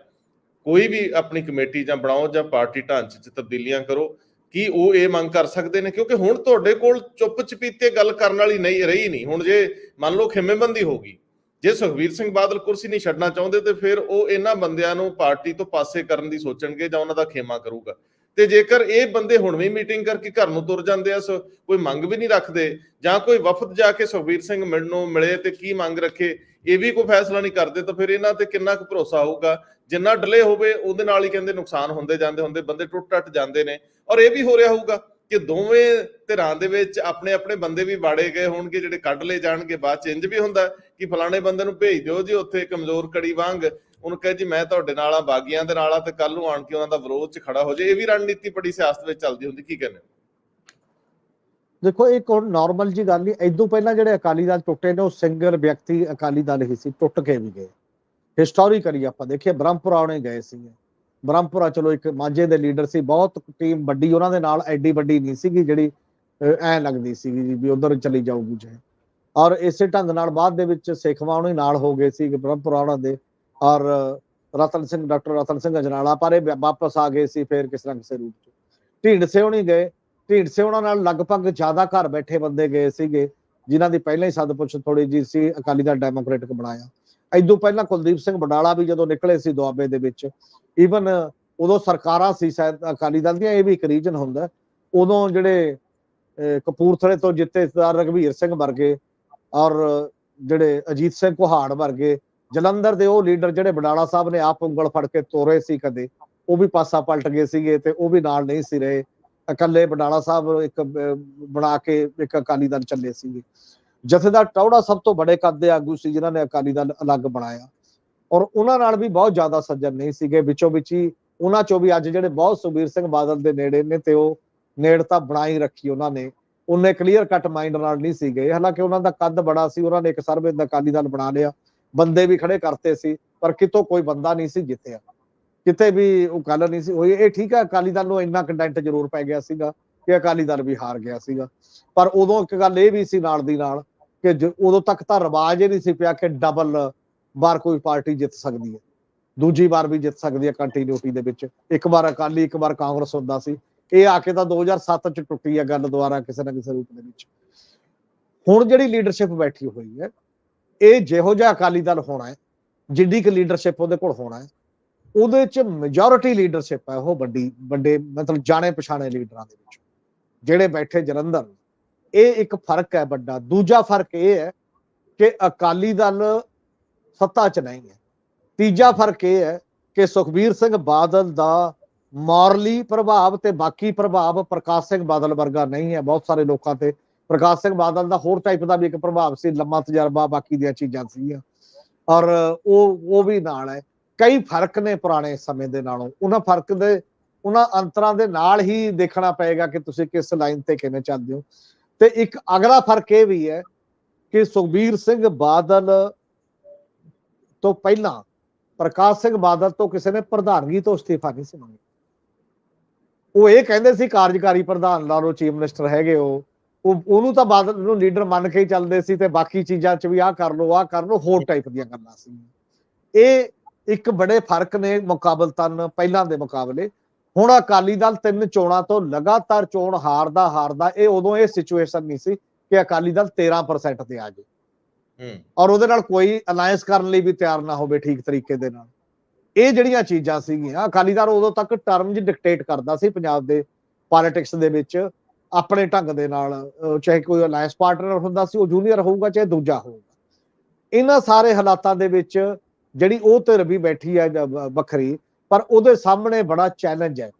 ਕੋਈ ਵੀ ਆਪਣੀ ਕਮੇਟੀ ਜਾਂ ਬਣਾਓ ਜਾਂ ਪਾਰਟੀ ਢਾਂਚੇ 'ਚ ਤਬਦੀਲੀਆਂ ਕਰੋ, ਕੀ ਉਹ ਇਹ ਮੰਗ ਕਰ ਸਕਦੇ ਨੇ? ਕਿਉਂਕਿ ਹੁਣ ਤੁਹਾਡੇ ਕੋਲ ਚੁੱਪ ਚਪੀਤੇ ਗੱਲ ਕਰਨ ਵਾਲੀ ਨਹੀਂ, ਰਹੀ ਨਹੀਂ। ਹੁਣ ਜੇ ਮੰਨ ਲਓ ਖਿਮੇਬੰਦੀ ਹੋ ਗਈ, ਜੇ ਸੁਖਬੀਰ ਸਿੰਘ ਬਾਦਲ ਕੁਰਸੀ ਨਹੀਂ ਛੱਡਣਾ ਚਾਹੁੰਦੇ ਤੇ ਫਿਰ ਉਹ ਇਹਨਾਂ ਬੰਦਿਆਂ ਨੂੰ ਪਾਰਟੀ ਤੋਂ ਪਾਸੇ ਕਰਨ ਦੀ ਸੋਚਣਗੇ ਜਾਂ ਉਹਨਾਂ ਦਾ ਖੇਮਾ ਕਰੂਗਾ। ਤੇ ਜੇਕਰ ਇਹ ਬੰਦੇ ਹੁਣ ਵੀ ਮੀਟਿੰਗ ਕਰਕੇ ਘਰ ਨੂੰ ਤੁਰ ਜਾਂਦੇ ਆ ਕੋਈ ਮੰਗ ਵੀ ਨਹੀਂ ਰੱਖਦੇ, ਜਾਂ ਕੋਈ ਵਫਦ ਜਾ ਕੇ ਸੁਖਬੀਰ ਸਿੰਘ ਮਿਲਣ ਨੂੰ ਮਿਲੇ ਤੇ ਕੀ ਮੰਗ ਰੱਖੇ, ਇਹ ਵੀ ਕੋਈ ਫੈਸਲਾ ਨਹੀਂ ਕਰਦੇ, ਤਾਂ ਫਿਰ ਇਹਨਾਂ ਤੇ ਕਿੰਨਾ ਕੁ ਭਰੋਸਾ ਹੋਊਗਾ ਜਿੰਨਾ ਡਿਲੇ ਹੋਵੇ, ਉਹਦੇ ਨਾਲ ਹੀ ਕਹਿੰਦੇ ਨੁਕਸਾਨ ਹੁੰਦੇ ਜਾਂਦੇ, ਹੁੰਦੇ ਬੰਦੇ ਟੁੱਟ ਟੱਟ ਜਾਂਦੇ ਨੇ। ਔਰ ਇਹ ਵੀ ਹੋ ਰਿਹਾ ਹੋਊਗਾ ਕਿ ਦੋਵੇਂ ਧਿਰਾਂ ਦੇ ਵਿੱਚ ਆਪਣੇ ਆਪਣੇ ਬੰਦੇ ਵੀ ਬਾੜੇ ਗਏ ਹੋਣਗੇ, ਜਿਹੜੇ ਕੱਢ ਲਏ ਜਾਣਗੇ, ਬਾਅਦ ਚ ਇੰਜ ਵੀ ਹੁੰਦਾ ਕਿ ਫਲਾਣੇ ਬੰਦੇ ਨੂੰ ਭੇਜ ਦਿਓ ਜੀ, ਉੱਥੇ ਕਮਜ਼ੋਰ ਕੜੀ ਵਾਂਗ ਉਹਨੂੰ ਕਹੇ ਜੀ ਮੈਂ ਤੁਹਾਡੇ ਨਾਲ ਆ, ਬਾਗੀਆਂ ਦੇ ਨਾਲ ਆ ਤੇ ਕੱਲ ਨੂੰ ਆਣ ਕੇ ਉਹਨਾਂ ਦਾ ਵਿਰੋਧ ਚ ਖੜਾ ਹੋ ਜਾਏ। ਇਹ ਵੀ ਰਣਨੀਤੀ ਬੜੀ ਸਿਆਸਤ ਵਿੱਚ ਚੱਲਦੀ ਹੁੰਦੀ, ਕੀ ਕਹਿੰਦੇ ਦੇਖੋ, ਇੱਕ ਹੁਣ ਨਾਰਮਲ ਜੀ ਗੱਲ ਨਹੀਂ ਇਦੋਂ ਪਹਿਲਾਂ ਜਿਹੜੇ ਅਕਾਲੀ ਦਲ ਟੁੱਟੇ ਨੇ, ਉਹ ਸਿੰਗਲ ਵਿਅਕਤੀ ਅਕਾਲੀ ਦਲ ਹੀ ਸੀ, ਟੁੱਟ ਕੇ ਵੀ ਗਏ। ਹਿਸਟੋਰੀਕਲੀ ਆਪਾਂ, ਦੇਖੀਏ ਬ੍ਰਹਮਪੁਰਾ ਉਹਨੇ ਗਏ ਸੀ ਬ੍ਰਹਮਪੁਰਾ ਚਲੋ ਇੱਕ ਮਾਝੇ ਦੇ ਲੀਡਰ ਸੀ, ਬਹੁਤ ਟੀਮ ਵੱਡੀ, ਉਹਨਾਂ ਦੇ ਨਾਲ ਐਡੀ ਵੱਡੀ ਨਹੀਂ ਸੀਗੀ ਜਿਹੜੀ ਐ ਲੱਗਦੀ ਸੀਗੀ ਵੀ ਉਧਰ ਚਲੀ ਜਾਊਗੀ ਜੇ। ਔਰ ਇਸੇ ਢੰਗ ਨਾਲ ਬਾਅਦ ਦੇ ਵਿੱਚ ਸੇਖਵਾ ਉਹਨੇ ਨਾਲ ਹੋ ਗਏ ਸੀ, ਬ੍ਰਹਮਪੁਰਾ ਉਹਨਾਂ ਦੇ। ਔਰ ਰਤਨ ਸਿੰਘ, ਡਾਕਟਰ ਰਤਨ ਸਿੰਘ ਅਜਨਾਲਾ ਪਰ ਇਹ ਵਾਪਸ ਆ ਗਏ ਸੀ ਫਿਰ ਕਿਸ ਰੰਗ ਕਿਸੇ ਰੂਪ ਚ। ਢੀਂਡਸੇ ਹੋਣੀ ਗਏ। ਢੀਂਡਸੇ ਉਹਨਾਂ ਨਾਲ ਲਗਭਗ ਜ਼ਿਆਦਾ ਘਰ ਬੈਠੇ ਬੰਦੇ ਗਏ ਸੀਗੇ, ਜਿਨ੍ਹਾਂ ਦੀ ਪਹਿਲਾਂ ਹੀ ਸੱਦ ਪੁੱਛ ਥੋੜੀ ਜੀ ਸੀ, ਅਕਾਲੀ ਦਲ ਡੈਮੋਕ੍ਰੈਟਿਕ ਬਣਾਇਆ। ਇਦੋਂ ਪਹਿਲਾਂ ਕੁਲਦੀਪ ਸਿੰਘ ਬਡਾਲਾ ਵੀ ਜਦੋਂ ਨਿਕਲੇ ਸੀ ਦੁਆਬੇ ਦੇ ਵਿੱਚ ਈਵਨ ਉਦੋਂ ਸਰਕਾਰਾਂ ਸੀ ਸ਼ਾਇਦ ਅਕਾਲੀ ਦਲ ਦੀਆਂ, ਇਹ ਵੀ ਇੱਕ ਰੀਜਨ ਹੁੰਦਾ। ਉਦੋਂ ਜਿਹੜੇ ਕਪੂਰਥਲੇ ਤੋਂ ਜਿੱਤੇ ਸਰਦਾਰ ਰਘਵੀਰ ਸਿੰਘ ਵਰਗੇ ਔਰ ਜਿਹੜੇ ਅਜੀਤ ਸਿੰਘ ਕੁਹਾੜ ਵਰਗੇ ਜਲੰਧਰ ਦੇ ਉਹ ਲੀਡਰ ਜਿਹੜੇ ਬਡਾਲਾ ਸਾਹਿਬ ਨੇ ਆਪ ਉਂਗਲ ਫੜ ਕੇ ਤੋਰੇ ਸੀ ਕਦੇ, ਉਹ ਵੀ ਪਾਸਾ ਪਲਟ ਗਏ ਸੀਗੇ ਤੇ ਉਹ ਵੀ ਨਾਲ ਨਹੀਂ ਸੀ ਰਹੇ। ਇਕੱਲੇ ਬਡਾਲਾ ਸਾਹਿਬ ਇੱਕ ਬਣਾ ਕੇ ਇੱਕ ਅਕਾਲੀ ਦਲ ਚੱਲੇ ਸੀਗੇ। ਜਥੇਦਾਰ ਟੌੜਾ ਸਭ ਤੋਂ ਵੱਡੇ ਕੱਦ ਦੇ ਆਗੂ ਸੀ ਜਿਨ੍ਹਾਂ ਨੇ ਅਕਾਲੀ ਦਲ ਅਲੱਗ ਬਣਾਇਆ। ਔਰ ਉਹਨਾਂ ਨਾਲ ਵੀ ਬਹੁਤ ਜ਼ਿਆਦਾ ਸੱਜਣ ਨਹੀਂ ਸੀਗੇ। ਵਿੱਚੋਂ ਵਿੱਚ ਹੀ ਉਹਨਾਂ ਚੋਂ ਵੀ ਅੱਜ ਜਿਹੜੇ ਬਹੁਤ ਸੁਖਬੀਰ ਸਿੰਘ ਬਾਦਲ ਦੇ ਨੇੜੇ ਨੇ ਤੇ ਉਹ ਨੇੜਤਾ ਬਣਾਈ ਰੱਖੀ ਉਹਨਾਂ ਨੇ। ਉਹਨੇ ਕਲੀਅਰ ਕੱਟ ਮਾਈਂਡ ਨਾਲ ਨਹੀਂ ਸੀਗੇ। ਹਾਲਾਂਕਿ ਉਹਨਾਂ ਦਾ ਕੱਦ ਬੜਾ ਸੀ। ਉਹਨਾਂ ਨੇ ਇੱਕ ਸਰਵੇ ਦਾ ਅਕਾਲੀ ਦਲ ਬਣਾ ਲਿਆ। ਬੰਦੇ ਵੀ ਖੜੇ ਕਰਤੇ ਸੀ, ਪਰ ਕਿਤੋਂ ਕੋਈ ਬੰਦਾ ਨਹੀਂ ਸੀ ਜਿੱਤਿਆ। ਕਿਤੇ ਵੀ ਉਹ ਗੱਲ ਨਹੀਂ ਸੀ ਹੋਈ। ਇਹ ਠੀਕ ਹੈ ਅਕਾਲੀ ਦਲ ਨੂੰ ਇੰਨਾ ਕੰਟੈਂਟ ਜ਼ਰੂਰ ਪੈ ਗਿਆ ਸੀਗਾ ਕਿ ਅਕਾਲੀ ਦਲ ਵੀ ਹਾਰ ਗਿਆ ਸੀਗਾ। ਪਰ ਉਦੋਂ ਇੱਕ ਗੱਲ ਇਹ ਵੀ ਸੀ ਨਾਲ ਦੀ ਨਾਲ ਕਿ ਉਦੋਂ ਤੱਕ ਤਾਂ ਰਿਵਾਜ ਹੀ ਨਹੀਂ ਸੀ ਪਿਆ ਕਿ ਡਬਲ ਵਾਰ ਕੋਈ ਪਾਰਟੀ ਜਿੱਤ ਸਕਦੀ ਹੈ। ਦੂਜੀ ਵਾਰ ਵੀ ਜਿੱਤ ਸਕਦੀ ਹੈ ਕੰਟੀਨਿਊਟੀ ਦੇ ਵਿੱਚ। ਇੱਕ ਵਾਰ ਅਕਾਲੀ, ਇੱਕ ਵਾਰ ਕਾਂਗਰਸ ਹੁੰਦਾ ਸੀ। ਇਹ ਆ ਕੇ ਤਾਂ 2007 ਚ ਟੁੱਟੀ ਹੈ ਗੱਲ ਦੁਬਾਰਾ ਕਿਸੇ ਨਾ ਕਿਸੇ ਰੂਪ ਦੇ ਵਿੱਚ। ਹੁਣ ਜਿਹੜੀ ਲੀਡਰਸ਼ਿਪ ਬੈਠੀ ਹੋਈ ਹੈ ਇਹ ਜਿਹੋ ਜਿਹਾ ਅਕਾਲੀ ਦਲ ਹੋਣਾ ਹੈ ਜਿੱਡੀ ਕਿ ਲੀਡਰਸ਼ਿਪ ਉਹਦੇ ਕੋਲ ਹੋਣਾ ਹੈ, ਉਹਦੇ ਚ ਮੈਜੋਰਿਟੀ ਲੀਡਰਸ਼ਿਪ ਹੈ ਉਹ ਵੱਡੀ, ਵੱਡੇ ਮਤਲਬ ਜਾਣੇ ਪਛਾਣੇ ਲੀਡਰਾਂ ਦੇ ਵਿੱਚ। ਜਿਹੜੇ ਬੈਠੇ ਜਲੰਧਰ ਇਹ ਇੱਕ ਫ਼ਰਕ ਹੈ ਵੱਡਾ। ਦੂਜਾ ਫ਼ਰਕ ਇਹ ਹੈ ਕਿ ਅਕਾਲੀ ਦਲ ਸੱਤਾ 'ਚ ਨਹੀਂ ਹੈ। ਤੀਜਾ ਫ਼ਰਕ ਇਹ ਹੈ ਕਿ ਸੁਖਬੀਰ ਸਿੰਘ ਬਾਦਲ ਦਾ ਮੌਰਲੀ ਪ੍ਰਭਾਵ ਤੇ ਬਾਕੀ ਪ੍ਰਭਾਵ ਪ੍ਰਕਾਸ਼ ਸਿੰਘ ਬਾਦਲ ਵਰਗਾ ਨਹੀਂ ਹੈ। ਬਹੁਤ ਸਾਰੇ ਲੋਕਾਂ ਤੇ ਪ੍ਰਕਾਸ਼ ਸਿੰਘ ਬਾਦਲ ਦਾ ਹੋਰ ਟਾਈਪ ਦਾ ਵੀ ਇੱਕ ਪ੍ਰਭਾਵ ਸੀ, ਲੰਮਾ ਤਜਰਬਾ, ਬਾਕੀ ਦੀਆਂ ਚੀਜ਼ਾਂ ਸੀਗੀਆਂ। ਔਰ ਉਹ ਉਹ ਵੀ ਨਾਲ ਹੈ। ਕਈ ਫ਼ਰਕ ਨੇ ਪੁਰਾਣੇ ਸਮੇਂ ਦੇ ਨਾਲੋਂ। ਉਹਨਾਂ ਫ਼ਰਕ ਦੇ, ਉਹਨਾਂ ਅੰਤਰਾਂ ਦੇ ਨਾਲ ਹੀ ਦੇਖਣਾ ਪਏਗਾ ਕਿ ਤੁਸੀਂ ਕਿਸ ਲਾਈਨ ਤੇ ਕਿਵੇਂ ਚੱਲਦੇ ਹੋ। ਤੇ ਇੱਕ ਅਗਲਾ ਫ਼ਰਕ ਇਹ ਵੀ ਹੈ ਕਿ ਸੁਖਬੀਰ ਸਿੰਘ ਬਾਦਲ ਤੋਂ ਪਹਿਲਾਂ ਪ੍ਰਕਾਸ਼ ਸਿੰਘ ਬਾਦਲ ਤੋਂ ਕਿਸੇ ਨੇ ਪ੍ਰਧਾਨਗੀ ਤੋਂ ਅਸਤੀਫਾ ਨਹੀਂ ਸੀ ਮੰਗਿਆ ਉਹ ਇਹ ਕਹਿੰਦੇ ਸੀ, ਕਾਰਜਕਾਰੀ ਪ੍ਰਧਾਨ ਲਾਰੋ ਚੀਫ ਮਿਨਿਸਟਰ ਹੈਗੇ ਉਹ। ਉਹ ਉਹਨੂੰ ਤਾਂ ਬਾਦਲ ਨੂੰ ਲੀਡਰ ਮੰਨ ਕੇ ਹੀ ਚੱਲਦੇ ਸੀ ਤੇ ਬਾਕੀ ਚੀਜ਼ਾਂ 'ਚ ਵੀ ਆਹ ਕਰ ਲਓ ਆਹ ਕਰ ਲਓ ਹੋਰ ਟਾਈਪ ਦੀਆਂ ਗੱਲਾਂ ਸੀ। ਇਹ ਇੱਕ ਬੜੇ ਫ਼ਰਕ ਨੇ ਮੁਕਾਬਲਤਨ ਪਹਿਲਾਂ ਦੇ ਮੁਕਾਬਲੇ। ਹੁਣ ਅਕਾਲੀ ਦਲ ਤਿੰਨ ਚੋਣਾਂ ਤੋਂ ਲਗਾਤਾਰ ਚੋਣ ਹਾਰਦਾ ਹਾਰਦਾ ਇਹ ਉਦੋਂ ਇਹ ਸਿਚੁਏਸ਼ਨ ਨਹੀਂ ਸੀ ਕਿ ਅਕਾਲੀ ਦਲ 13% ਤੇ ਆ ਜੇ। ਹੂੰ। ਔਰ ਉਹਦੇ ਨਾਲ ਕੋਈ ਅਲਾਈਅੰਸ ਕਰਨ ਲਈ ਵੀ ਤਿਆਰ ਨਾ ਹੋਵੇ ਠੀਕ ਤਰੀਕੇ ਦੇ ਨਾਲ। ਇਹ ਜਿਹੜੀਆਂ ਚੀਜ਼ਾਂ ਸੀਗੀਆਂ ਅਕਾਲੀ ਦਲ ਉਦੋਂ ਤੱਕ ਟਰਮਸ ਡਿਕਟੇਟ ਕਰਦਾ ਸੀ ਪੰਜਾਬ ਦੇ ਪੋਲਿਟਿਕਸ ਦੇ ਵਿੱਚ। ਆਪਣੇ ਢੰਗ ਦੇ ਨਾਲ ਚਾਹੇ ਕੋਈ ਅਲਾਈਅੰਸ ਪਾਰਟਨਰ ਹੁੰਦਾ ਸੀ, ਉਹ ਜੂਨੀਅਰ ਹੋਊਗਾ, ਚਾਹੇ ਦੂਜਾ ਹੋਊਗਾ। ਇਹਨਾਂ ਸਾਰੇ ਹਾਲਾਤਾਂ ਦੇ ਵਿੱਚ ਜਿਹੜੀ ਉਹ ਧਿਰ ਵੀ ਬੈਠੀ ਹੈ ਵੱਖਰੀ, ਪਰ ਉਹਦੇ ਸਾਹਮਣੇ ਬੜਾ ਚੈਲੰਜ ਹੈ।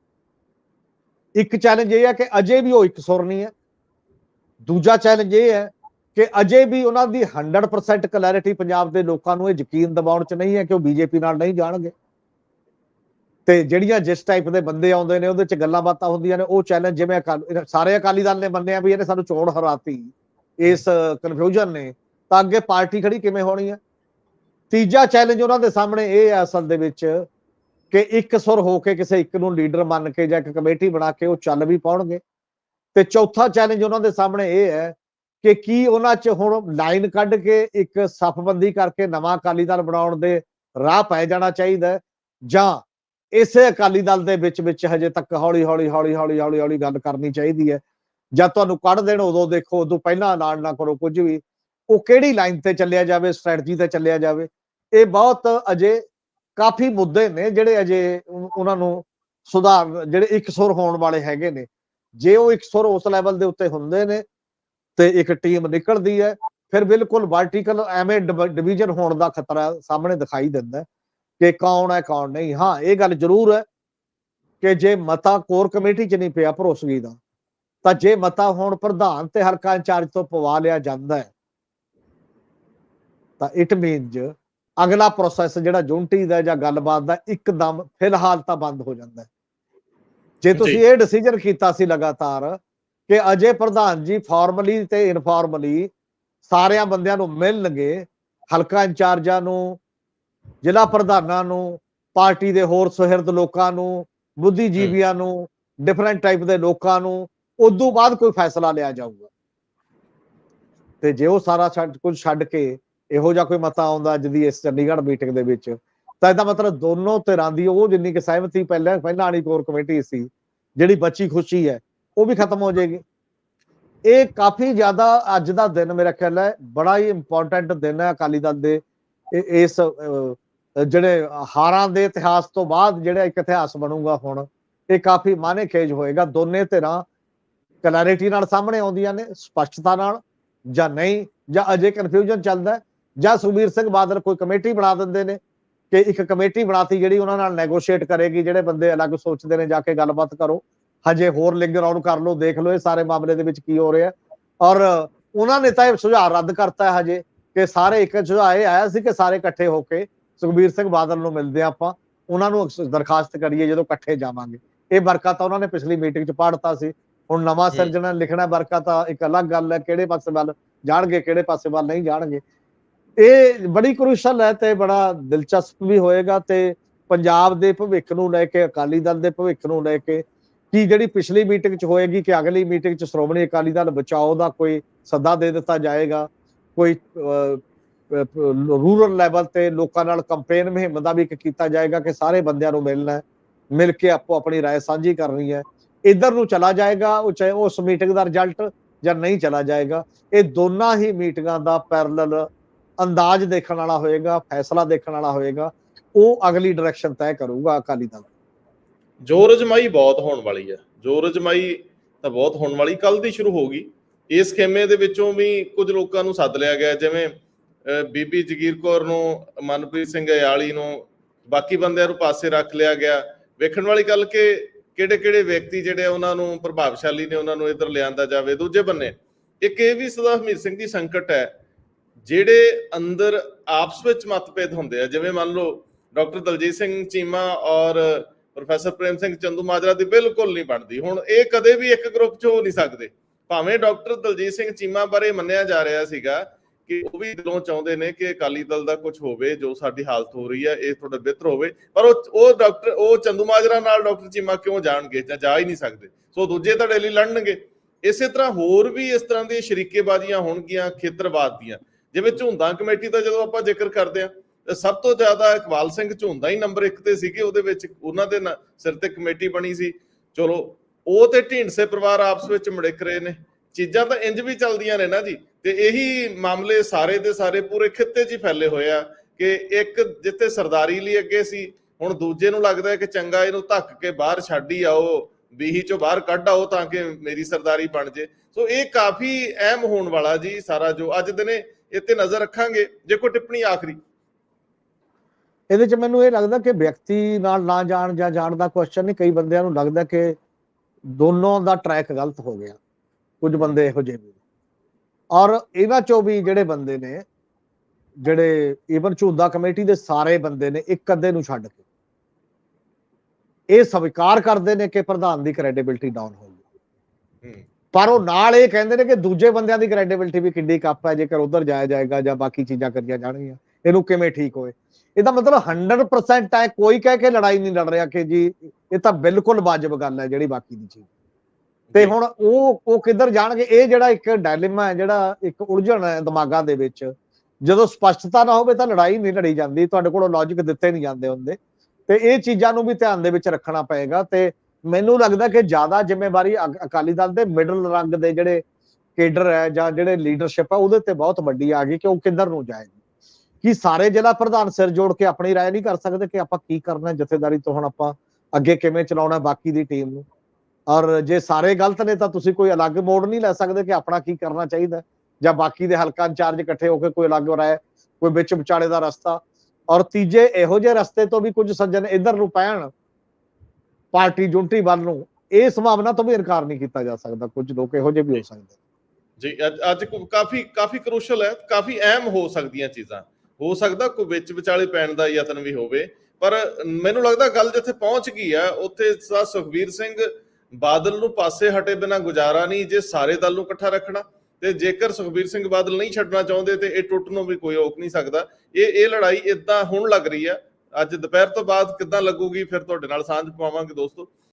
ਇੱਕ ਚੈਲੰਜ ਇਹ ਹੈ ਕਿ ਅਜੇ ਵੀ ਉਹ ਇੱਕ ਸੁਰ ਨਹੀਂ ਹੈ। ਦੂਜਾ ਚੈਲੰਜ ਇਹ ਹੈ ਕਿ ਅਜੇ ਵੀ ਉਹਨਾਂ ਦੀ 100% ਕਲੈਰਿਟੀ ਪੰਜਾਬ ਦੇ ਲੋਕਾਂ ਨੂੰ ਇਹ ਯਕੀਨ ਦਿਵਾਉਣ ਚ ਨਹੀਂ ਹੈ ਕਿ ਉਹ ਬੀਜੇਪੀ ਨਾਲ ਨਹੀਂ ਜਾਣਗੇ। ਤੇ ਜਿਹੜੀਆਂ ਜਿਸ ਟਾਈਪ ਦੇ ਬੰਦੇ ਆਉਂਦੇ ਨੇ, ਉਹਦੇ ਚ ਗੱਲਾਂ ਬਾਤਾਂ ਹੁੰਦੀਆਂ ਨੇ, ਉਹ ਚੈਲੰਜ ਜਿਵੇਂ ਅਕਾਲ- ਸਾਰੇ ਅਕਾਲੀ ਦਲ ਨੇ ਮੰਨਿਆ ਵੀ ਇਹਨੇ ਸਾਨੂੰ ਚੋਣ ਹਰਾਤੀ, ਇਸ ਕਨਫਿਊਜ਼ਨ ਨੇ, ਤਾਂ ਅੱਗੇ ਪਾਰਟੀ ਖੜੀ ਕਿਵੇਂ ਹੋਣੀ ਹੈ ਤੀਜਾ ਚੈਲੰਜ ਉਹਨਾਂ ਦੇ ਸਾਹਮਣੇ ਇਹ ਹੈ ਅਸਲ ਦੇ ਵਿੱਚ ਕਿ ਇੱਕ ਸੁਰ ਹੋ ਕੇ ਕਿਸੇ ਇੱਕ ਨੂੰ ਲੀਡਰ ਮੰਨ ਕੇ ਜਾਂ ਇੱਕ ਕਮੇਟੀ ਬਣਾ ਕੇ ਉਹ ਚੱਲ ਵੀ ਪਾਉਣਗੇ। ਤੇ ਚੌਥਾ ਚੈਲੰਜ ਉਹਨਾਂ ਦੇ ਸਾਹਮਣੇ ਇਹ ਹੈ ਕਿ ਕੀ ਉਹਨਾਂ 'ਚ ਹੁਣ ਲਾਈਨ ਕੱਢ ਕੇ ਇੱਕ ਸਫਬੰਦੀ ਕਰਕੇ ਨਵਾਂ ਅਕਾਲੀ ਦਲ ਬਣਾਉਣ ਦੇ ਰਾਹ ਪੈ ਜਾਣਾ ਚਾਹੀਦਾ ਜਾਂ ਇਸੇ ਅਕਾਲੀ ਦਲ ਦੇ ਵਿੱਚ ਵਿੱਚ ਹਜੇ ਤੱਕ ਹੌਲੀ ਹੌਲੀ ਹੌਲੀ ਹੌਲੀ ਹੌਲੀ ਹੌਲੀ ਗੱਲ ਕਰਨੀ ਚਾਹੀਦੀ ਹੈ। ਜਦ ਤੁਹਾਨੂੰ ਕੱਢ ਦੇਣ, ਉਦੋਂ ਦੇਖੋ, ਉਦੋਂ ਪਹਿਲਾਂ ਨਾਲ ਨਾ ਕਰੋ ਕੁਝ ਵੀ। ਉਹ ਕਿਹੜੀ ਲਾਈਨ ਤੇ ਚੱਲਿਆ ਜਾਵੇ, ਸਟ੍ਰੈਟਜੀ ਤੇ ਚੱਲਿਆ ਜਾਵੇ, ਇਹ ਬਹੁਤ ਅਜੇ ਕਾਫੀ ਮੁੱਦੇ ਨੇ ਜਿਹੜੇ ਅਜੇ ਉਹਨਾਂ ਨੂੰ ਸੁਧਾਰ, ਜਿਹੜੇ ਇੱਕ ਸੁਰ ਹੋਣ ਵਾਲੇ ਹੈਗੇ ਨੇ। ਜੇ ਉਹ ਇੱਕ ਸੁਰ ਉਸ ਲੈਵਲ ਦੇ ਉੱਤੇ ਹੁੰਦੇ ਨੇ ਤੇ ਇੱਕ ਟੀਮ ਨਿਕਲਦੀ ਹੈ, ਫਿਰ ਬਿਲਕੁਲ ਵਰਟੀਕਲ ਐਵੇਂ ਡਿਵੀਜ਼ਨ ਹੋਣ ਦਾ ਖਤਰਾ ਸਾਹਮਣੇ ਦਿਖਾਈ ਦਿੰਦਾ ਕਿ ਕੌਣ ਹੈ ਕੌਣ ਨਹੀਂ ਹਾਂ ਇਹ ਗੱਲ ਜ਼ਰੂਰ ਹੈ ਕਿ ਜੇ ਮਤਾ ਕੋਰ ਕਮੇਟੀ 'ਚ ਨਹੀਂ ਪਿਆ ਭਰੋਸਗੀ ਦਾ ਤਾਂ ਜੇ ਮਤਾ ਹੁਣ ਪ੍ਰਧਾਨ ਤੇ ਹਲਕਾ ਇੰਚਾਰਜ ਤੋਂ ਪਵਾ ਲਿਆ ਜਾਂਦਾ ਹੈ ਤਾਂ ਇਟ ਮੀਨਸ ਅਗਲਾ ਪ੍ਰੋਸੈਸ ਜਿਹੜਾ ਜੁਨਟੀ ਦਾ ਜਾਂ ਗੱਲਬਾਤ ਦਾ ਇੱਕਦਮ ਫਿਲਹਾਲ ਤਾਂ ਬੰਦ ਹੋ ਜਾਂਦਾ ਜੇ ਤੁਸੀਂ। ਇਹ ਡਿਸੀਜਨ ਕੀਤਾ ਸੀ ਲਗਾਤਾਰ ਕਿ ਅਜੇ ਪ੍ਰਧਾਨ ਜੀ ਫਾਰਮਲੀ ਤੇ ਇਨਫਾਰਮਲੀ ਸਾਰਿਆਂ ਬੰਦਿਆਂ ਨੂੰ ਮਿਲਣਗੇ ਹਲਕਾ ਇੰਚਾਰਜਾਂ ਨੂੰ ਜ਼ਿਲ੍ਹਾ ਪ੍ਰਧਾਨਾਂ ਨੂੰ ਪਾਰਟੀ ਦੇ ਹੋਰ ਸੁਹਿਰਦ ਲੋਕਾਂ ਨੂੰ ਬੁੱਧੀਜੀਵੀਆਂ ਨੂੰ ਡਿਫਰੈਂਟ ਟਾਈਪ ਦੇ ਲੋਕਾਂ ਨੂੰ ਉਦੋਂ ਬਾਅਦ ਕੋਈ ਫੈਸਲਾ ਲਿਆ ਜਾਊਗਾ। ਤੇ ਜੇ ਉਹ ਸਾਰਾ ਛੱਡ ਕੁਝ ਛੱਡ ਕੇ ਇਹੋ ਜਿਹਾ ਕੋਈ ਮਤਾ ਆਉਂਦਾ ਅੱਜ ਦੀ ਇਸ ਚੰਡੀਗੜ੍ਹ ਮੀਟਿੰਗ ਦੇ ਵਿੱਚ ਤਾਂ ਇਹਦਾ ਮਤਲਬ ਦੋਨੋਂ ਧਿਰਾਂ ਦੀ ਉਹ ਜਿੰਨੀ ਕਿ ਸਹਿਮਤੀ ਪਹਿਲਾਂ ਪਹਿਲਾਂ ਵਾਲੀ ਕੋਰ ਕਮੇਟੀ ਸੀ ਜਿਹੜੀ ਬੱਚੀ ਖੁਸ਼ੀ ਹੈ ਉਹ ਵੀ ਖਤਮ ਹੋ ਜਾਏਗੀ। ਇਹ ਕਾਫੀ ਜ਼ਿਆਦਾ ਅੱਜ ਦਾ ਦਿਨ ਮੇਰਾ ਖਿਆਲ ਹੈ ਬੜਾ ਹੀ ਇੰਪੋਰਟੈਂਟ ਦਿਨ ਹੈ ਅਕਾਲੀ ਦਲ ਦੇ ਇਸ ਜਿਹੜੇ ਹਾਰਾਂ ਦੇ ਇਤਿਹਾਸ ਤੋਂ ਬਾਅਦ ਜਿਹੜਾ ਇੱਕ ਇਤਿਹਾਸ ਬਣੂਗਾ ਹੁਣ, ਇਹ ਕਾਫੀ ਮਾਨੇ ਖੇਜ ਹੋਏਗਾ। ਦੋਨੇ ਧਿਰਾਂ ਕਲੈਰਿਟੀ ਨਾਲ ਸਾਹਮਣੇ ਆਉਂਦੀਆਂ ਨੇ, ਸਪਸ਼ਟਤਾ ਨਾਲ, ਜਾਂ ਨਹੀਂ, ਜਾਂ ਅਜੇ ਕਨਫਿਊਜ਼ਨ ਚੱਲਦਾ ਜਾਂ ਸੁਖਬੀਰ ਸਿੰਘ ਬਾਦਲ ਕੋਈ ਕਮੇਟੀ ਬਣਾ ਦਿੰਦੇ ਨੇ ਕਿ ਇੱਕ ਕਮੇਟੀ ਬਣਾਤੀ ਜਿਹੜੀ ਉਹਨਾਂ ਨਾਲ ਨੈਗੋਸ਼ੀਏਟ ਕਰੇਗੀ, ਜਿਹੜੇ ਬੰਦੇ ਅਲੱਗ ਸੋਚਦੇ ਨੇ, ਜਾ ਕੇ ਗੱਲਬਾਤ ਕਰੋ। ਹਜੇ ਹੋਰ ਲਿੰਗਰ ਰਾਉਂਡ ਕਰ ਲਓ, ਦੇਖ ਲਓ ਇਹ ਸਾਰੇ ਮਾਮਲੇ ਦੇ ਵਿੱਚ ਕੀ ਹੋ ਰਿਹਾ ਔਰ ਉਹਨਾਂ ਨੇ ਤਾਂ ਇਹ ਸੁਝਾਅ ਰੱਦ ਕਰਤਾ ਹੈ ਹਜੇ। ਕਿ ਸਾਰੇ ਇੱਕ ਸੁਝਾਅ ਇਹ ਆਇਆ ਸੀ ਕਿ ਸਾਰੇ ਇਕੱਠੇ ਹੋ ਕੇ ਸੁਖਬੀਰ ਸਿੰਘ ਬਾਦਲ ਨੂੰ ਮਿਲਦੇ ਆਪਾਂ। ਉਹਨਾਂ ਨੂੰ ਦਰਖਾਸਤ ਕਰੀਏ ਜਦੋਂ ਇਕੱਠੇ ਜਾਵਾਂਗੇ। ਇਹ ਵਰਕਾ ਤਾਂ ਉਹਨਾਂ ਨੇ ਪਿਛਲੀ ਮੀਟਿੰਗ 'ਚ ਪੜ੍ਹਤਾ ਸੀ। ਹੁਣ ਨਵਾਂ ਜੀ। ਸਿਰਜਣਾ ਲਿਖਣਾ ਵਰਕਾ ਤਾਂ ਇੱਕ ਅਲੱਗ ਗੱਲ ਹੈ ਕਿਹੜੇ ਪਾਸੇ ਵੱਲ ਜਾਣਗੇ ਕਿਹੜੇ ਪਾਸੇ ਵੱਲ ਨਹੀਂ ਜਾਣਗੇ। ਇਹ ਬੜੀ ਕ੍ਰੂਸ਼ਲ ਹੈ ਤੇ ਬੜਾ ਦਿਲਚਸਪ ਵੀ ਹੋਏਗਾ ਤੇ ਪੰਜਾਬ ਦੇ ਭਵਿੱਖ ਨੂੰ ਲੈ ਕੇ ਅਕਾਲੀ ਦਲ ਦੇ ਭਵਿੱਖ ਨੂੰ ਲੈ ਕੇ ਕੀ ਜਿਹੜੀ ਪਿਛਲੀ ਮੀਟਿੰਗ 'ਚ ਹੋਏਗੀ ਕਿ ਅਗਲੀ ਮੀਟਿੰਗ 'ਚ ਸ਼੍ਰੋਮਣੀ ਅਕਾਲੀ ਦਲ ਬਚਾਓ ਦਾ ਕੋਈ ਸੱਦਾ ਦੇ ਦਿੱਤਾ ਜਾਏਗਾ। ਕੋਈ ਰੂਰਲ ਲੈਵਲ ਤੇ ਲੋਕਾਂ ਨਾਲ ਕੰਪੇਨ ਮੁਹਿੰਮ ਦਾ ਵੀ ਇੱਕ ਕੀਤਾ ਜਾਏਗਾ ਕਿ ਸਾਰੇ ਬੰਦਿਆਂ ਨੂੰ ਮਿਲਣਾ ਹੈ ਮਿਲ ਕੇ ਆਪੋ ਆਪਣੀ رائے ਸਾਂਝੀ ਕਰਨੀ ਹੈ ਇਧਰ ਨੂੰ ਚਲਾ ਜਾਏਗਾ ਉਹ ਚਾਹੇ ਉਸ ਮੀਟਿੰਗ ਦਾ ਰਿਜ਼ਲਟ ਜਾਂ ਨਹੀਂ ਚਲਾ ਜਾਏਗਾ ਇਹ ਦੋਨਾਂ ਹੀ ਮੀਟਿੰਗਾਂ ਦਾ ਪੈਰਲਲ ਅੰਦਾਜ਼ ਦੇਖਣ ਵਾਲਾ ਹੋਏਗਾ ਫੈਸਲਾ ਦੇਖਣ ਵਾਲਾ ਹੋਏਗਾ ਉਹ ਅਗਲੀ ਡਾਇਰੈਕਸ਼ਨ ਤੈਅ ਕਰੂਗਾ ਅਕਾਲੀ ਦਲ ਜੋਰ ਅਜਮਾਈ ਬਹੁਤ ਹੋਣ ਵਾਲੀ ਹੈ ਜੋਰ ਅਜਮਾਈ ਤਾਂ ਬਹੁਤ ਹੋਣ ਵਾਲੀ ਕੱਲ ਦੀ ਸ਼ੁਰੂ ਹੋ ਗਈ ਇਸ ਖੇਮੇ ਦੇ ਵਿੱਚੋਂ ਵੀ ਕੁਝ ਲੋਕਾਂ ਨੂੰ ਸੱਦ ਲਿਆ ਗਿਆ ਜਿਵੇਂ ਬੀਬੀ ਜਗੀਰ ਕੌਰ ਨੂੰ, ਮਨਪ੍ਰੀਤ ਸਿੰਘ ਅਯਾਲੀ ਨੂੰ, ਬਾਕੀ ਬੰਦਿਆਂ ਨੂੰ ਪਾਸੇ ਰੱਖ ਲਿਆ ਗਿਆ। ਵੇਖਣ ਵਾਲੀ ਗੱਲ ਕਿ ਕਿਹੜੇ ਕਿਹੜੇ ਵਿਅਕਤੀ ਜਿਹੜੇ ਉਹਨਾਂ ਨੂੰ ਪ੍ਰਭਾਵਸ਼ਾਲੀ ਨੇ, ਉਹਨਾਂ ਨੂੰ ਇੱਧਰ ਲਿਆਂਦਾ ਜਾਵੇ। ਦੂਜੇ ਬੰਨੇ, ਇੱਕ ਇਹ ਵੀ ਸਦਾ ਹਮੀਰ ਸਿੰਘ ਦੀ ਸੰਕਟ ਹੈ, ਜਿਹੜੇ ਅੰਦਰ ਆਪਸ ਵਿੱਚ ਮਤਭੇਦ ਹੁੰਦੇ ਆ। ਜਿਵੇਂ ਮੰਨ ਲਓ, ਡਾਕਟਰ ਦਲਜੀਤ ਸਿੰਘ ਚੀਮਾ ਔਰ ਪ੍ਰੋਫੈਸਰ ਪ੍ਰੇਮ ਸਿੰਘ ਚੰਦੂ ਮਾਜਰਾ ਦੀ ਬਿਲਕੁਲ ਨਹੀਂ ਬਣਦੀ। ਹੁਣ ਇਹ ਕਦੇ ਵੀ ਇੱਕ ਗਰੁੱਪ 'ਚ ਹੋ ਨਹੀਂ ਸਕਦੇ। ਭਾਵੇਂ ਡਾਕਟਰ ਦਲਜੀਤ ਸਿੰਘ ਚੀਮਾ ਬਾਰੇ ਮੰਨਿਆ ਜਾ ਰਿਹਾ ਸੀਗਾ ਕਿ ਉਹ ਵੀ ਦਿਲੋਂ ਚਾਹੁੰਦੇ ਨੇ ਕਿ ਅਕਾਲੀ ਦਲ ਦਾ ਕੁਝ ਹੋਵੇ, ਜੋ ਸਾਡੀ ਹਾਲਤ ਹੋ ਰਹੀ ਹੈ, ਇਹ ਥੋੜਾ ਬਿਹਤਰ ਹੋਵੇ। ਪਰ ਉਹ ਉਹ ਡਾਕਟਰ, ਉਹ ਚੰਦੂ ਮਾਜਰਾ ਨਾਲ ਡਾਕਟਰ ਚੀਮਾ ਕਿਉਂ ਜਾਣਗੇ ਜਾਂ ਜਾ ਹੀ ਨਹੀਂ ਸਕਦੇ? ਸੋ ਦੂਜੇ ਤਾਂ ਲਈ ਲੜਨਗੇ। ਇਸੇ ਤਰ੍ਹਾਂ ਹੋਰ ਵੀ ਇਸ ਤਰ੍ਹਾਂ ਦੀਆਂ ਸ਼ਰੀਕੇਬਾਜ਼ੀਆਂ ਹੋਣਗੀਆਂ, ਖੇਤਰਵਾਦ ਦੀਆਂ। ਜਿਵੇਂ ਝੁੰਦਾ ਕਮੇਟੀ ਦਾ ਜਦੋਂ ਆਪਾਂ ਜ਼ਿਕਰ ਕਰਦੇ ਆ ਸਭ ਤੋਂ ਜ਼ਿਆਦਾ ਇਕਬਾਲ ਸਿੰਘ ਝੁੰਦਾ ਹੀ ਨੰਬਰ 1 ਤੇ ਸੀਗੇ। ਉਹਦੇ ਵਿੱਚ ਉਹਨਾਂ ਦੇ ਸਿਰ ਤੇ ਕਮੇਟੀ ਬਣੀ ਸੀ। ਚਲੋ ਉਹ ਤੇ ਢੀਂਡਸੇ ਪਰਿਵਾਰ ਆਪਸ ਵਿੱਚ ਮੜਿਕ ਰਹੇ ਨੇ। ਚੀਜ਼ਾਂ ਤਾਂ ਇੰਜ ਵੀ ਚੱਲਦੀਆਂ ਨੇ ਨਾ ਜੀ। ਤੇ ਇਹੀ ਮਾਮਲੇ ਸਾਰੇ ਦੇ ਸਾਰੇ ਪੂਰੇ ਖਿੱਤੇ 'ਚ ਹੀ ਫੈਲੇ ਹੋਏ ਆ ਕਿ ਇੱਕ ਜਿੱਥੇ ਸਰਦਾਰੀ ਲਈ ਅੱਗੇ ਸੀ, ਹੁਣ ਦੂਜੇ ਨੂੰ ਲੱਗਦਾ ਹੈ ਕਿ ਚੰਗਾ ਇਹਨੂੰ ਧੱਕ ਕੇ ਬਾਹਰ ਛੱਡ ਹੀ ਆਓ, ਬੀਹੀ ਚੋਂ ਬਾਹਰ ਕੱਢ ਆਓ ਤਾਂ ਕਿ ਮੇਰੀ ਸਰਦਾਰੀ ਬਣ ਜੇ। ਸੋ ਇਹ ਕਾਫੀ ਅਹਿਮ ਹੋਣ ਵਾਲਾ ਜੀ ਸਾਰਾ ਜੋ ਅੱਜ ਦਿਨੇ ਇੱਥੇ ਨਜ਼ਰ ਰੱਖਾਂਗੇ। ਜੇ ਕੋਈ ਟਿੱਪਣੀ ਆਖਰੀ। ਇਹਦੇ 'ਚ ਮੈਨੂੰ ਇਹ ਲੱਗਦਾ ਕਿ ਵਿਅਕਤੀ ਨਾਲ ਨਾ ਜਾਣ ਜਾਂ ਜਾਣ ਦਾ ਕੁਐਸਚਨ ਨਹੀਂ, ਕਈ ਬੰਦਿਆਂ ਨੂੰ ਲੱਗਦਾ ਕਿ ਦੋਨੋਂ ਦਾ ਟਰੈਕ ਗਲਤ ਹੋ ਗਿਆ। ਕੁਝ ਬੰਦੇ ਇਹੋ ਜਿਹੇ ਵੀ। ਔਰ ਇਹਨਾਂ ਚੋਂ ਵੀ ਜਿਹੜੇ ਬੰਦੇ ਨੇ ਜਿਹੜੇ ਈਵਨ ਝੂਦਾ ਕਮੇਟੀ ਦੇ ਸਾਰੇ ਬੰਦੇ ਨੇ ਇੱਕ ਅੱਧੇ ਨੂੰ ਛੱਡ ਕੇ। ਇਹ ਸਵੀਕਾਰ ਕਰਦੇ ਨੇ ਕਿ ਪ੍ਰਧਾਨ ਦੀ ਕ੍ਰੈਡੀਬਿਲਟੀ ਡਾਊਨ ਹੋ ਗਈ। ਪਰ ਉਹ ਨਾਲ ਇਹ ਕਹਿੰਦੇ ਨੇ ਕਿ ਦੂਜੇ ਬੰਦਿਆਂ ਦੀ ਕ੍ਰੈਡੀਬਿਲਟੀ ਵੀ ਕਿੰਨੀ ਕੱਪ ਹੈ ਜੇਕਰ ਉਧਰ ਜਾਇਆ ਜਾਏਗਾ ਜਾਂ ਬਾਕੀ ਚੀਜ਼ਾਂ ਕਰੀਆਂ ਜਾਣਗੀਆਂ। ਇਹਨੂੰ ਕਿਵੇਂ ਠੀਕ ਹੋਏ ਇਹਦਾ ਮਤਲਬ 100% ਹੈ ਕੋਈ ਕਹਿ ਕੇ ਲੜਾਈ ਨਹੀਂ ਲੜ ਰਿਹਾ ਕਿ ਜੀ ਇਹ ਤਾਂ ਬਿਲਕੁਲ ਵਾਜਬ ਗੱਲ ਹੈ ਜਿਹੜੀ ਬਾਕੀ ਦੀ ਚੀਜ਼। ਤੇ ਹੁਣ ਉਹ ਉਹ ਕਿੱਧਰ ਜਾਣਗੇ? ਇਹ ਜਿਹੜਾ ਇੱਕ ਡਾਇਲੇਮਾ ਹੈ ਜਿਹੜਾ ਇੱਕ ਉਲਝਣ ਹੈ ਦਿਮਾਗਾਂ ਦੇ ਵਿੱਚ। ਜਦੋਂ ਸਪਸ਼ਟਤਾ ਨਾ ਹੋਵੇ ਤਾਂ ਲੜਾਈ ਨਹੀਂ ਲੜੀ ਜਾਂਦੀ ਤੁਹਾਡੇ ਕੋਲੋਂ ਲੌਜੀਕ ਦਿੱਤੇ ਨਹੀਂ ਜਾਂਦੇ ਹੁੰਦੇ। ਤੇ ਇਹ ਚੀਜ਼ਾਂ ਨੂੰ ਵੀ ਧਿਆਨ ਦੇ ਵਿੱਚ ਰੱਖਣਾ ਪਏਗਾ। ਤੇ ਮੈਨੂੰ ਲੱਗਦਾ ਕਿ ਜ਼ਿਆਦਾ ਜ਼ਿੰਮੇਵਾਰੀ ਅਕ- ਅਕਾਲੀ ਦਲ ਦੇ ਮਿਡਲ ਰੰਗ ਦੇ ਜਿਹੜੇ ਕੇਡਰ ਹੈ ਜਾਂ ਜਿਹੜੇ ਲੀਡਰਸ਼ਿਪ ਹੈ ਉਹਦੇ ਤੇ ਬਹੁਤ ਵੱਡੀ ਆ ਗਈ ਕਿ ਉਹ ਕਿੱਧਰ ਨੂੰ ਜਾਏਗੀ। ਕੀ ਸਾਰੇ ਜ਼ਿਲ੍ਹਾ ਪ੍ਰਧਾਨ ਸਿਰ ਜੋੜ ਕੇ ਆਪਣੀ رائے ਨਹੀਂ ਕਰ ਸਕਦੇ ਕਿ ਆਪਾਂ ਕੀ ਕਰਨਾ ਹੈ ਜਥੇਦਾਰੀ ਤੋਂ ਹੁਣ ਆਪਾਂ ਅੱਗੇ ਕਿਵੇਂ ਚਲਾਉਣਾ ਹੈ ਬਾਕੀ ਦੀ ਟੀਮ ਨੂੰ ਔਰ ਜੇ ਸਾਰੇ ਗਲਤ ਨੇ ਤਾਂ ਤੁਸੀਂ ਕੋਈ ਅਲੱਗ ਮੋੜ ਨਹੀਂ ਲੈ ਸਕਦੇ ਕਿ ਆਪਣਾ ਕੀ ਕਰਨਾ ਚਾਹੀਦਾ ਹੈ ਜਾਂ ਬਾਕੀ ਦੇ ਹਲਕਾ ਇੰਚਾਰਜ ਇਕੱਠੇ ਹੋ ਕੇ ਕੋਈ ਅਲੱਗ ਰਾਏ ਕੋਈ ਵਿੱਚ ਵਿਚਾਲੇ ਦਾ ਰਸਤਾ ਔਰ ਤੀਜੇ ਇਹੋ ਜਿਹੇ ਰਸਤੇ ਤੋਂ ਵੀ ਕੁਝ ਸੱਜਣ ਇੱਧਰ ਨੂੰ ਪੈਣ ਪਾਰਟੀ ਜੁੰਟੀ ਵੱਲ ਨੂੰ ਇਹ ਸੰਭਾਵਨਾ ਤੋਂ ਵੀ ਇਨਕਾਰ ਨਹੀਂ ਕੀਤਾ ਜਾ ਸਕਦਾ ਕੁਝ ਲੋਕ ਇਹੋ ਜਿਹੇ ਵੀ ਹੋ ਸਕਦੇ ਜੀ ਅੱਜ ਅੱਜ ਕੋ- ਕਾਫੀ ਕਾਫੀ ਕਰੂਸ਼ਲ ਹੈ ਕਾਫੀ ਅਹਿਮ ਹੋ ਸਕਦੀਆਂ ਚੀਜ਼ਾਂ ਹੋ ਸਕਦਾ ਕੋਈ ਵਿੱਚ ਵਿਚਾਲੇ ਪੈਣ ਦਾ ਯਤਨ ਵੀ ਹੋਵੇ, ਪਰ ਮੈਨੂੰ ਲੱਗਦਾ ਗੱਲ ਜਿੱਥੇ ਪਹੁੰਚ ਗਈ ਆ, ਉੱਥੇ ਸਾ ਸੁਖਵੀਰ ਸਿੰਘ ਬਾਦਲ ਨੂੰ ਪਾਸੇ ਹਟੇ ਬਿਨਾ ਗੁਜ਼ਾਰਾ ਨਹੀਂ, ਜੇ ਸਾਰੇ ਦਲ ਨੂੰ ਇਕੱਠਾ ਰੱਖਣਾ, ਤੇ ਜੇਕਰ ਸੁਖਬੀਰ ਸਿੰਘ ਬਾਦਲ ਨਹੀਂ ਛੱਡਣਾ ਚਾਹੁੰਦੇ, ਤੇ ਇਹ ਟੁੱਟ ਨੂੰ ਵੀ ਕੋਈ ਰੋਕ ਨਹੀਂ ਸਕਦਾ। ਇਹ ਇਹ ਲੜਾਈ ਇਦਾਂ ਹੁਣ ਲੱਗ ਰਹੀ ਆ, ਅੱਜ ਦੁਪਹਿਰ ਤੋਂ ਬਾਅਦ ਕਿੱਦਾਂ ਲੱਗੂਗੀ, ਫਿਰ ਤੁਹਾਡੇ ਨਾਲ ਸਾਂਝ ਪਾਵਾਂਗੇ ਦੋਸਤੋ।